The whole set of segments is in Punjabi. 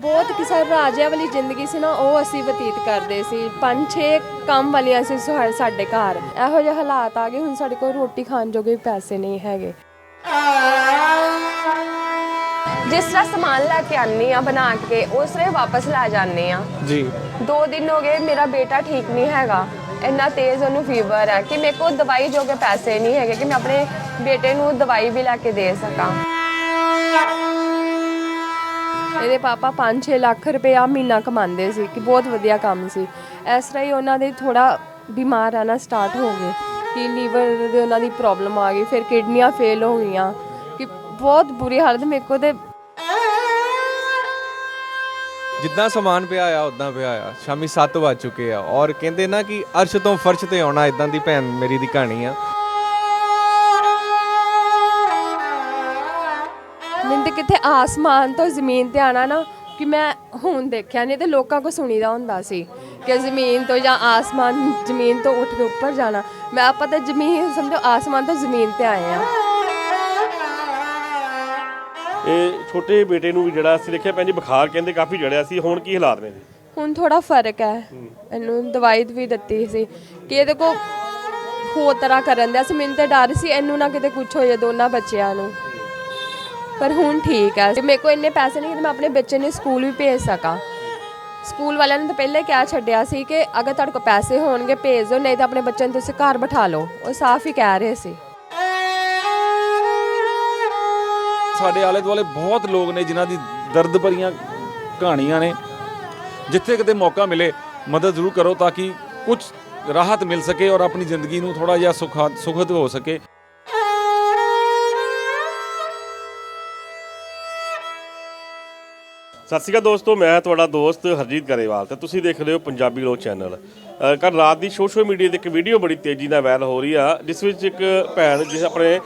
ਬਹੁਤ ਕਿਸੇ ਰਾਜਿਆਂ ਵਾਲੀ ਜ਼ਿੰਦਗੀ ਸੀ ਨਾ ਉਹ ਅਸੀਂ ਬਤੀਤ ਕਰਦੇ ਸੀ। ਪੰਜ ਛੇ ਕੰਮ ਵਾਲੀਆਂ ਸੀ ਸੁਹਾ- ਸਾਡੇ ਘਰ। ਇਹੋ ਜਿਹੇ ਹਾਲਾਤ ਆ ਗਏ ਹੁਣ ਸਾਡੇ ਕੋਲ ਰੋਟੀ ਖਾਣ ਜੋਗੇ ਵੀ ਪੈਸੇ ਨਹੀਂ ਹੈਗੇ। ਜਿਸ ਤਰ੍ਹਾਂ ਸਮਾਨ ਲੈ ਕੇ ਆਨੀ ਆ ਬਣਾ ਕੇ ਉਸ ਤਰ੍ਹਾਂ ਹੀ ਵਾਪਸ ਲੈ ਜਾਂਦੇ ਆ ਜੀ। ਦੋ ਦਿਨ ਹੋ ਗਏ ਮੇਰਾ ਬੇਟਾ ਠੀਕ ਨਹੀਂ ਹੈਗਾ। ਇੰਨਾ ਤੇਜ਼ ਉਹਨੂੰ ਫੀਵਰ ਹੈ ਕਿ ਮੇਰੇ ਕੋਲ ਦਵਾਈ ਜੋਗੇ ਪੈਸੇ ਨਹੀਂ ਹੈਗੇ ਕਿ ਮੈਂ ਆਪਣੇ ਬੇਟੇ ਨੂੰ ਦਵਾਈ ਵੀ ਲੈ ਕੇ ਦੇ ਸਕਾਂ। ਇਹਦੇ ਪਾਪਾ 5-6 ਲੱਖ ਰੁਪਇਆ ਮਹੀਨਾ ਕਮਾਉਂਦੇ ਸੀ, ਕਿ ਬਹੁਤ ਵਧੀਆ ਕੰਮ ਸੀ। ਇਸ ਤਰ੍ਹਾਂ ਹੀ ਉਹਨਾਂ ਦੇ ਥੋੜਾ ਬਿਮਾਰ ਰਹਿਣਾ ਸਟਾਰਟ ਹੋ ਗਏ, ਕਿ ਲੀਵਰ ਦੇ ਉਹਨਾਂ ਦੀ ਪ੍ਰੋਬਲਮ ਆ ਗਈ, ਫਿਰ ਕਿਡਨੀਆਂ ਫੇਲ ਹੋ ਗਈਆਂ, ਕਿ ਬਹੁਤ ਬੁਰੀ ਹਾਲਤ ਮੇਰੇ ਕੋਲ ਤੇ ਜਿੱਦਾਂ ਸਮਾਨ ਪਿਆ ਆ ਉਦਾਂ ਪਿਆ ਆ। ਸ਼ਾਮੀ 7 ਵੱਜ ਚੁੱਕੇ ਆ ਔਰ ਕਹਿੰਦੇ ਨਾ ਕਿ ਅਰਸ਼ ਤੋਂ ਫਰਸ਼ ਤੇ ਆਉਣਾ ਇਦਾਂ ਦੀ ਭੈਣ ਮੇਰੀ ਦੀ ਕਹਾਣੀ ਆ। ਕਿਤੇ ਆਸਮਾਨ ਤੋਂ ਜ਼ਮੀਨ ਤੇ ਆਣਾ ਨਾ ਕਿ ਮੈਂ ਹੁਣ ਦੇਖਿਆ ਨਹੀਂ ਤੇ ਲੋਕਾਂ ਕੋ ਸੁਣੀਦਾ ਹੁੰਦਾ ਸੀ ਕਿ ਜ਼ਮੀਨ ਤੋਂ ਜਾਂ ਆਸਮਾਨ ਜ਼ਮੀਨ ਤੋਂ ਉੱਠ ਕੇ ਉੱਪਰ ਜਾਣਾ। ਮੈਂ ਆਪਾਂ ਤਾਂ ਜ਼ਮੀਨ ਸਮਝੋ ਆਸਮਾਨ ਤੋਂ ਜ਼ਮੀਨ ਤੇ ਆਏ ਆ ਇਹ ਛੋਟੇ ਬੇਟੇ ਨੂੰ ਵੀ ਜਿਹੜਾ ਅਸੀਂ ਦੇਖਿਆ ਭੈਣ ਜੀ ਬੁਖਾਰ ਕਹਿੰਦੇ ਕਾਫੀ ਜੜਿਆ ਸੀ ਹੁਣ ਕੀ ਹਾਲਾਤ ਨੇ? ਹੁਣ ਥੋੜਾ ਫ਼ਰਕ ਹੈ। ਇਹਨੂੰ ਦਵਾਈ ਵੀ ਦਿੱਤੀ ਸੀ ਕਿ ਇਹਦੇ ਕੋ ਹੋਰ ਤਰ੍ਹਾਂ ਕਰਨ ਦਿਆ ਸੀ। ਮੈਨੂੰ ਤੇ ਡਰ ਸੀ ਇਹਨੂੰ ਨਾ ਕਿਤੇ ਕੁਝ ਹੋ ਜਾਏ ਦੋਨਾਂ ਬੱਚਿਆਂ ਨੂੰ। ਪਰ ਹੁਣ ਠੀਕ ਹੈ ਮੇਰੇ ਕੋਲ ਇੰਨੇ ਪੈਸੇ ਨਹੀਂ ਕਿ ਮੈਂ ਆਪਣੇ ਬੱਚੇ ਨੂੰ ਸਕੂਲ ਵੀ ਭੇਜ ਸਕਾਂ। ਸਕੂਲ ਵਾਲਿਆਂ ਨੇ ਤਾਂ ਪਹਿਲੇ ਕਿਹਾ ਛੱਡਿਆ ਸੀ ਕਿ ਅਗਰ ਤੁਹਾਡੇ ਕੋਲ ਪੈਸੇ ਹੋਣਗੇ, ਭੇਜ ਦਿਓ, ਨਹੀਂ ਤਾਂ ਆਪਣੇ ਬੱਚੇ ਨੂੰ ਤੁਸੀਂ ਘਰ ਬਿਠਾ ਲਓ। ਉਹ ਸਾਫ਼ ਹੀ ਕਹਿ ਰਹੇ ਸੀ। ਸਾਡੇ ਆਲੇ ਦੁਆਲੇ ਬਹੁਤ ਲੋਕ ਨੇ ਜਿਨ੍ਹਾਂ ਦੀ ਦਰਦ ਭਰੀਆਂ ਕਹਾਣੀਆਂ ਨੇ। ਜਿੱਥੇ ਕਿਤੇ ਮੌਕਾ ਮਿਲੇ, ਮਦਦ ਜ਼ਰੂਰ ਕਰੋ ਤਾਂ ਕਿ ਕੁਝ ਰਾਹਤ ਮਿਲ ਸਕੇ ਔਰ ਆਪਣੀ ਜ਼ਿੰਦਗੀ ਨੂੰ ਥੋੜਾ ਜਿਹਾ ਸੁਖਾ, ਸੁਖਦ ਹੋ ਸਕੇ। ਸਤਿ ਸ਼੍ਰੀ ਅਕਾਲ ਦੋਸਤੋ ਮੈਂ ਤੁਹਾਡਾ ਦੋਸਤ ਹਰਜੀਤ ਗਰੇਵਾਲ ਤੇ ਤੁਸੀਂ ਦੇਖ ਰਹੇ ਹੋ ਪੰਜਾਬੀ ਲੋਕ ਚੈਨਲ। ਅ, ਕੱਲ੍ਹ ਰਾਤ ਦੀ ਸੋਸ਼ਲ ਮੀਡੀਆ ਤੇ ਇੱਕ ਵੀਡੀਓ ਬੜੀ ਤੇਜ਼ੀ ਨਾਲ ਵਾਇਰਲ ਹੋ ਰਹੀ ਆ ਜਿਸ ਵਿੱਚ ਇੱਕ ਭੈਣ ਜਿਸ ਆਪਣੇ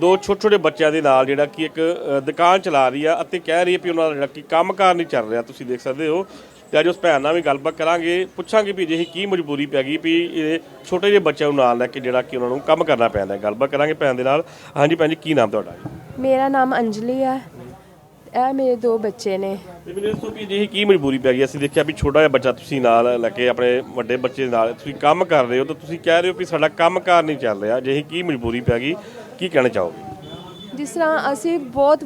ਦੋ ਛੋਟੇ ਛੋਟੇ ਬੱਚਿਆਂ ਦੇ ਨਾਲ ਜਿਹੜਾ ਕਿ ਇੱਕ ਦੁਕਾਨ ਚਲਾ ਰਹੀ ਆ ਅਤੇ ਕਹਿ ਰਹੀ ਹੈ ਵੀ ਉਹਨਾਂ ਦਾ ਜਿਹੜਾ ਕਿ ਕੰਮਕਾਰ ਨਹੀਂ ਚੱਲ ਰਿਹਾ ਤੁਸੀਂ ਦੇਖ ਸਕਦੇ ਹੋ। ਤੇ ਅੱਜ ਉਸ ਭੈਣ ਨਾਲ ਵੀ ਗੱਲਬਾਤ ਕਰਾਂਗੇ ਪੁੱਛਾਂਗੇ ਵੀ ਅਜਿਹੀ ਕੀ ਮਜਬੂਰੀ ਪੈ ਗਈ ਵੀ ਇਹ ਛੋਟੇ ਜਿਹੇ ਬੱਚਿਆਂ ਨੂੰ ਨਾਲ ਲੈ ਕੇ ਜਿਹੜਾ ਕਿ ਉਹਨਾਂ ਨੂੰ ਕੰਮ ਕਰਨਾ ਪੈਂਦਾ ਗੱਲਬਾਤ ਕਰਾਂਗੇ ਭੈਣ ਦੇ ਨਾਲ। ਹਾਂਜੀ ਭੈਣ ਜੀ ਕੀ ਨਾਮ ਤੁਹਾਡਾ? ਮੇਰਾ ਨਾਮ ਅੰਜਲੀ ਹੈ। ਇਹ ਮੇਰੇ ਦੋ ਬੱਚੇ ਨੇ। ਤੇ ਮੈਨੂੰ ਦੱਸੋ ਵੀ ਅਜਿਹੀ ਕੀ ਮਜਬੂਰੀ ਪੈ ਗਈ? ਅਸੀਂ ਦੇਖਿਆ ਵੀ ਛੋਟਾ ਜਿਹਾ ਬੱਚਾ ਤੁਸੀਂ ਨਾਲ ਲੈ ਕੇ ਆਪਣੇ ਵੱਡੇ ਬੱਚੇ ਦੇ ਨਾਲ ਤੁਸੀਂ ਕੰਮ ਕਰ ਰਹੇ ਹੋ ਤਾਂ ਤੁਸੀਂ ਕਹਿ ਰਹੇ ਹੋ ਵੀ ਸਾਡਾ ਕੰਮਕਾਰ ਨਹੀਂ ਚੱਲ ਰਿਹਾ। ਅਜਿਹੀ ਕੀ ਮਜਬੂਰੀ ਪੈ ਗਈ? ਕੀ ਕਹਿਣਾ ਚਾਹੋਗੇ? ਜਿਸ ਤਰ੍ਹਾਂ ਅਸੀਂ ਬਹੁਤ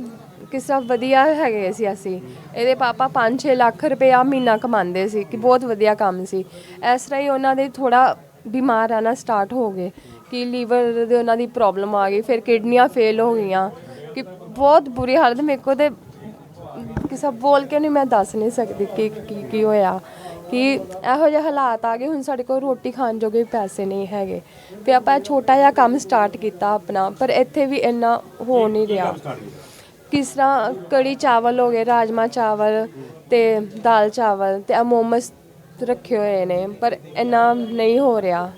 ਕਿਸ ਤਰ੍ਹਾਂ ਵਧੀਆ ਹੈਗੇ ਸੀ ਅਸੀਂ। ਇਹਦੇ ਪਾਪਾ 5-6 ਲੱਖ ਰੁਪਇਆ ਮਹੀਨਾ ਕਮਾਉਂਦੇ ਸੀ ਕਿ ਬਹੁਤ ਵਧੀਆ ਕੰਮ ਸੀ। ਇਸ ਤਰ੍ਹਾਂ ਹੀ ਉਹਨਾਂ ਦੇ ਥੋੜਾ ਬਿਮਾਰ ਰਹਿਣਾ ਸਟਾਰਟ ਹੋ ਗਏ ਕਿ ਲੀਵਰ ਦੇ ਉਹਨਾਂ ਦੀ ਪ੍ਰੋਬਲਮ ਆ ਗਈ ਫਿਰ ਕਿਡਨੀਆਂ ਫੇਲ ਹੋ ਗਈਆਂ ਕਿ ਬਹੁਤ ਬੁਰੀ ਹਾਲਤ। ਮੇਰੇ ਕੋਲ ਤੇ ਕਿਸੇ ਬੋਲ ਕੇ ਨਹੀਂ ਮੈਂ ਦੱਸ ਨਹੀਂ ਸਕਦੀ ਕਿ ਕੀ ਕੀ ਹੋਇਆ ਕਿ ਇਹੋ ਜਿਹੇ ਹਾਲਾਤ ਆ ਗਏ ਹੁਣ ਸਾਡੇ ਕੋਲ ਰੋਟੀ ਖਾਣ ਜੋਗੇ ਪੈਸੇ ਨਹੀਂ ਹੈਗੇ। ਤੇ ਆਪਾਂ ਇਹ ਛੋਟਾ ਜਿਹਾ ਕੰਮ ਸਟਾਰਟ ਕੀਤਾ ਆਪਣਾ ਪਰ ਇੱਥੇ ਵੀ ਇੰਨਾ ਹੋ ਨਹੀਂ ਰਿਹਾ। ਕਿਸ ਤਰ੍ਹਾਂ ਕੜੀ ਚਾਵਲ ਹੋ ਗਏ ਰਾਜਮਾ ਚਾਵਲ ਤੇ ਦਾਲ ਚਾਵਲ ਤੇ ਆ ਮੋਮਸ ਰੱਖੇ ਹੋਏ ਨੇ ਪਰ ਇੰਨਾ ਨਹੀਂ ਹੋ ਰਿਹਾ।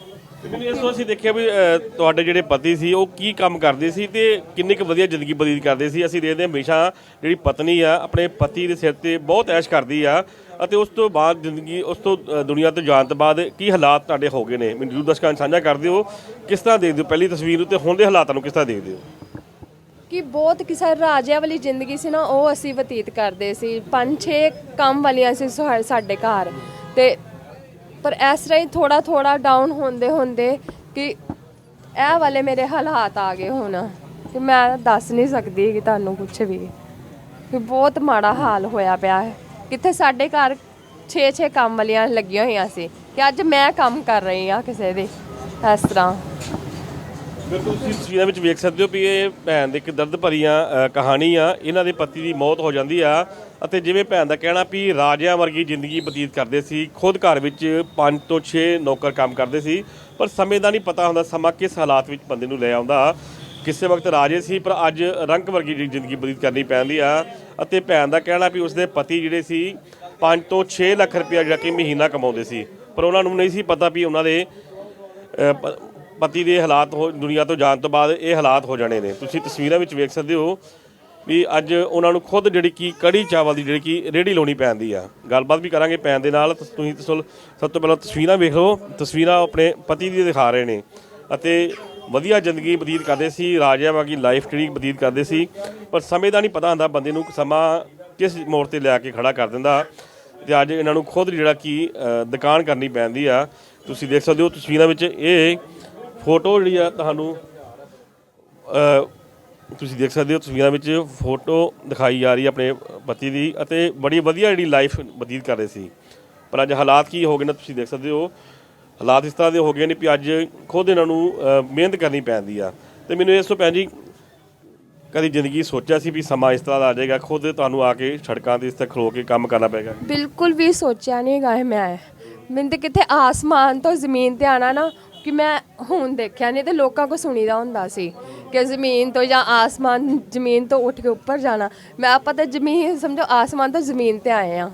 ਮੈਨੂੰ ਇਸ ਤੋਂ ਅਸੀਂ ਦੇਖਿਆ ਵੀ ਅ, ਤੁਹਾਡੇ ਜਿਹੜੇ ਪਤੀ ਸੀ ਉਹ ਕੀ ਕੰਮ ਕਰਦੇ ਸੀ ਤੇ ਕਿੰਨੀ ਕੁ ਵਧੀਆ ਜ਼ਿੰਦਗੀ ਬਤੀਤ ਕਰਦੇ ਸੀ? ਅਸੀਂ ਦੇਖਦੇ ਹਾਂ ਹਮੇਸ਼ਾ ਜਿਹੜੀ ਪਤਨੀ ਆ ਆਪਣੇ ਪਤੀ ਦੇ ਸਿਰ ਤੇ ਬਹੁਤ ਐਸ਼ ਕਰਦੀ ਆ ਅਤੇ ਉਸ ਤੋਂ ਬਾਅਦ ਜ਼ਿੰਦਗੀ ਉਸ ਤੋਂ ਅ, ਦੁਨੀਆ ਤੋਂ ਜਾਣ ਤੋਂ ਬਾਅਦ ਕੀ ਹਾਲਾਤ ਤੁਹਾਡੇ ਹੋ ਗਏ ਨੇ? ਮੈਨੂੰ ਜਰੂਰ ਦਰਸ਼ਕਾਂ ਨੂੰ ਸਾਂਝਾ ਕਰ ਦਿਓ ਕਿਸ ਤਰ੍ਹਾਂ ਦੇਖਦੇ ਹੋ? ਪਹਿਲੀ ਤਸਵੀਰ ਨੂੰ ਉੱਤੇ ਹੁਣ ਦੇ ਹਾਲਾਤਾਂ ਨੂੰ ਕਿਸ ਤਰ੍ਹਾਂ ਦੇਖਦੇ ਹੋ? ਕਿ ਬਹੁਤ ਕਿਸੇ ਰਾਜਿਆਂ ਵਾਲੀ ਜ਼ਿੰਦਗੀ ਸੀ ਨਾ ਉਹ ਅਸੀਂ ਬਤੀਤ ਕਰਦੇ ਸੀ। ਪੰਜ ਛੇ ਕੰਮ ਵਾਲੀਆਂ ਸੀ ਸੁਹਾ- ਸਾਡੇ ਘਰ ਤੇ ਪਰ ਇਸ ਤਰ੍ਹਾਂ ਹੀ ਥੋੜਾ ਥੋੜਾ ਡਾਊਨ ਹੁੰਦੇ ਹੁੰਦੇ ਕਿ ਇਹ ਵਾਲੇ ਮੇਰੇ ਹਾਲਾਤ ਆ ਗਏ ਹੁਣ ਕਿ ਮੈਂ ਦੱਸ ਨਹੀਂ ਸਕਦੀ ਕਿ ਤੁਹਾਨੂੰ ਕੁਝ ਵੀ ਕਿ ਬਹੁਤ ਮਾੜਾ ਹਾਲ ਹੋਇਆ ਪਿਆ ਹੈ। ਕਿੱਥੇ ਸਾਡੇ ਘਰ 6-6 ਕੰਮ ਵਾਲੀਆਂ ਲੱਗੀਆਂ ਹੋਈਆਂ ਸੀ ਕਿ ਅੱਜ ਮੈਂ ਕੰਮ ਕਰ ਰਹੀ ਹਾਂ ਕਿਸੇ ਦੇ, ਇਸ ਤਰ੍ਹਾਂ। ਬਿਲਕੁਲ ਤੁਸੀਂ ਤਸਵੀਰਾਂ ਵਿੱਚ ਵੇਖ ਸਕਦੇ ਹੋ ਵੀ ਇਹ ਭੈਣ ਦੇ ਇੱਕ ਦਰਦ ਭਰੀਆਂ ਕਹਾਣੀ ਆ ਇਹਨਾਂ ਦੇ ਪਤੀ ਦੀ ਮੌਤ ਹੋ ਜਾਂਦੀ ਆ। ਅਤੇ ਜਿਵੇਂ ਭੈਣ ਦਾ ਕਹਿਣਾ ਵੀ ਰਾਜਿਆਂ ਵਰਗੀ ਜ਼ਿੰਦਗੀ ਬਤੀਤ ਕਰਦੇ ਸੀ, ਖੁਦ ਘਰ ਵਿੱਚ 5 ਤੋਂ 6 ਨੌਕਰ ਕੰਮ ਕਰਦੇ ਸੀ, ਪਰ ਸਮੇਂ ਦਾ ਨਹੀਂ ਪਤਾ ਹੁੰਦਾ, ਸਮਾਂ ਕਿਸ ਹਾਲਾਤ ਵਿੱਚ ਬੰਦੇ ਨੂੰ ਲੈ ਆਉਂਦਾ। ਕਿਸੇ ਵਕਤ ਰਾਜੇ ਸੀ, ਪਰ ਅੱਜ ਰੰਕ ਵਰਗੀ ਜਿਹੜੀ ਜ਼ਿੰਦਗੀ ਬਤੀਤ ਕਰਨੀ ਪੈਂਦੀ ਆ। ਅਤੇ ਭੈਣ ਦਾ ਕਹਿਣਾ ਵੀ ਉਸਦੇ ਪਤੀ ਜਿਹੜੇ ਸੀ 5 ਤੋਂ 6 ਲੱਖ ਰੁਪਇਆ ਜਿਹੜਾ ਕਿ ਮਹੀਨਾ ਕਮਾਉਂਦੇ ਸੀ। ਪਰ ਉਹਨਾਂ ਨੂੰ ਨਹੀਂ ਸੀ ਪਤਾ ਵੀ ਉਹਨਾਂ ਦੇ ਪਤੀ ਦੇ ਹਾਲਾਤ ਹੋ, ਦੁਨੀਆ ਤੋਂ ਜਾਣ ਤੋਂ ਬਾਅਦ ਇਹ ਹਾਲਾਤ ਹੋ ਜਾਣੇ ਨੇ। ਤੁਸੀਂ ਤਸਵੀਰਾਂ ਵਿੱਚ ਵੇਖ ਸਕਦੇ ਹੋ ਵੀ ਅੱਜ ਉਹਨਾਂ ਨੂੰ ਖੁਦ ਜਿਹੜੀ ਕੀ ਕੜੀ ਚਾਵਲ ਦੀ ਜਿਹੜੀ ਕੀ ਰੇੜੀ ਲਾਉਣੀ ਪੈਂਦੀ ਆ। ਗੱਲਬਾਤ ਵੀ ਕਰਾਂਗੇ ਪੈਣ ਦੇ ਨਾਲ। ਤੁਸੀਂ ਸਭ ਤੋਂ ਪਹਿਲਾਂ ਤਸਵੀਰਾਂ ਵੇਖ ਲਓ। ਤਸਵੀਰਾਂ ਆਪਣੇ ਪਤੀ ਦੀ ਦਿਖਾ ਰਹੇ ਨੇ ਅਤੇ ਵਧੀਆ ਜ਼ਿੰਦਗੀ ਬਤੀਤ ਕਰਦੇ ਸੀ। ਰਾਜਿਆਂ ਵਾਂਗੀ ਲਾਈਫ ਜਿਹੜੀ ਬਤੀਤ ਕਰਦੇ ਸੀ। ਪਰ ਸਮੇਂ ਦਾ ਨਹੀਂ ਪਤਾ ਹੁੰਦਾ ਬੰਦੇ ਨੂੰ ਸਮਾਂ ਕਿਸ ਮੋੜ ਤੇ ਲਿਆ ਕੇ ਖੜਾ ਕਰ ਦਿੰਦਾ। ਤੇ ਅੱਜ ਇਹਨਾਂ ਨੂੰ ਖੁਦ ਜਿਹੜਾ ਕਿ ਦੁਕਾਨ ਕਰਨੀ ਪੈਂਦੀ ਆ। ਤੁਸੀਂ ਦੇਖ ਸਕਦੇ ਹੋ ਤਸਵੀਰਾਂ ਵਿੱਚ ਇਹ ਫੋਟੋ ਜਿਹੜੀ ਆ ਤੁਹਾਨੂੰ ਤੁਸੀਂ ਦੇਖ ਸਕਦੇ ਹੋ ਤਸਵੀਰਾਂ ਵਿੱਚ ਫੋਟੋ ਦਿਖਾਈ ਜਾ ਰਹੀ ਹੈ ਆਪਣੇ ਪਤੀ ਦੀ ਅਤੇ ਬੜੀ ਵਧੀਆ ਜਿਹੜੀ ਲਾਈਫ ਬਤੀਤ ਕਰ ਰਹੇ ਸੀ। ਪਰ ਅੱਜ ਹਾਲਾਤ ਕੀ ਹੋ ਗਏ ਨੇ ਤੁਸੀਂ ਦੇਖ ਸਕਦੇ ਹੋ। ਹਾਲਾਤ ਇਸ ਤਰ੍ਹਾਂ ਦੇ ਹੋ ਗਏ ਨੇ ਵੀ ਅੱਜ ਖੁਦ ਇਹਨਾਂ ਨੂੰ ਮਿਹਨਤ ਕਰਨੀ ਪੈਂਦੀ ਆ। ਤੇ ਮੈਨੂੰ ਇਸ ਤੋਂ ਭੈਣ ਜੀ ਕਦੀ ਜ਼ਿੰਦਗੀ ਸੋਚਿਆ ਸੀ ਵੀ ਸਮਾਂ ਇਸ ਤਰ੍ਹਾਂ ਦਾ ਆ ਜਾਏਗਾ, ਖੁਦ ਤੁਹਾਨੂੰ ਆ ਕੇ ਸੜਕਾਂ ਤੇ ਇਸ ਤੇ ਖਲੋ ਕੇ ਕੰਮ ਕਰਨਾ ਪਏਗਾ? ਬਿਲਕੁਲ ਵੀ ਸੋਚਿਆ ਨਹੀਂ ਗਾ ਇਹ ਮੈਂ। ਮੈਨੂੰ ਤੇ ਕਿਤੇ ਆਸਮਾਨ ਤੋਂ ਜ਼ਮੀਨ ਤੇ ਆਣਾ ਨਾ ਕਿ ਮੈਂ ਹੁਣ ਦੇਖਿਆ ਨਹੀਂ ਤੇ ਲੋਕਾਂ ਕੋ ਸੁਣੀਦਾ ਹੁੰਦਾ ਸੀ ਕਿ ਜ਼ਮੀਨ ਤੋਂ ਜਾਂ ਆਸਮਾਨ ਜ਼ਮੀਨ ਤੋਂ ਉੱਠ ਕੇ ਉੱਪਰ ਜਾਣਾ। ਮੈਂ ਆਪਾਂ ਤਾਂ ਜ਼ਮੀਨ ਸਮਝੋ ਆਸਮਾਨ ਤੋਂ ਜ਼ਮੀਨ ਤੇ ਆਏ ਆ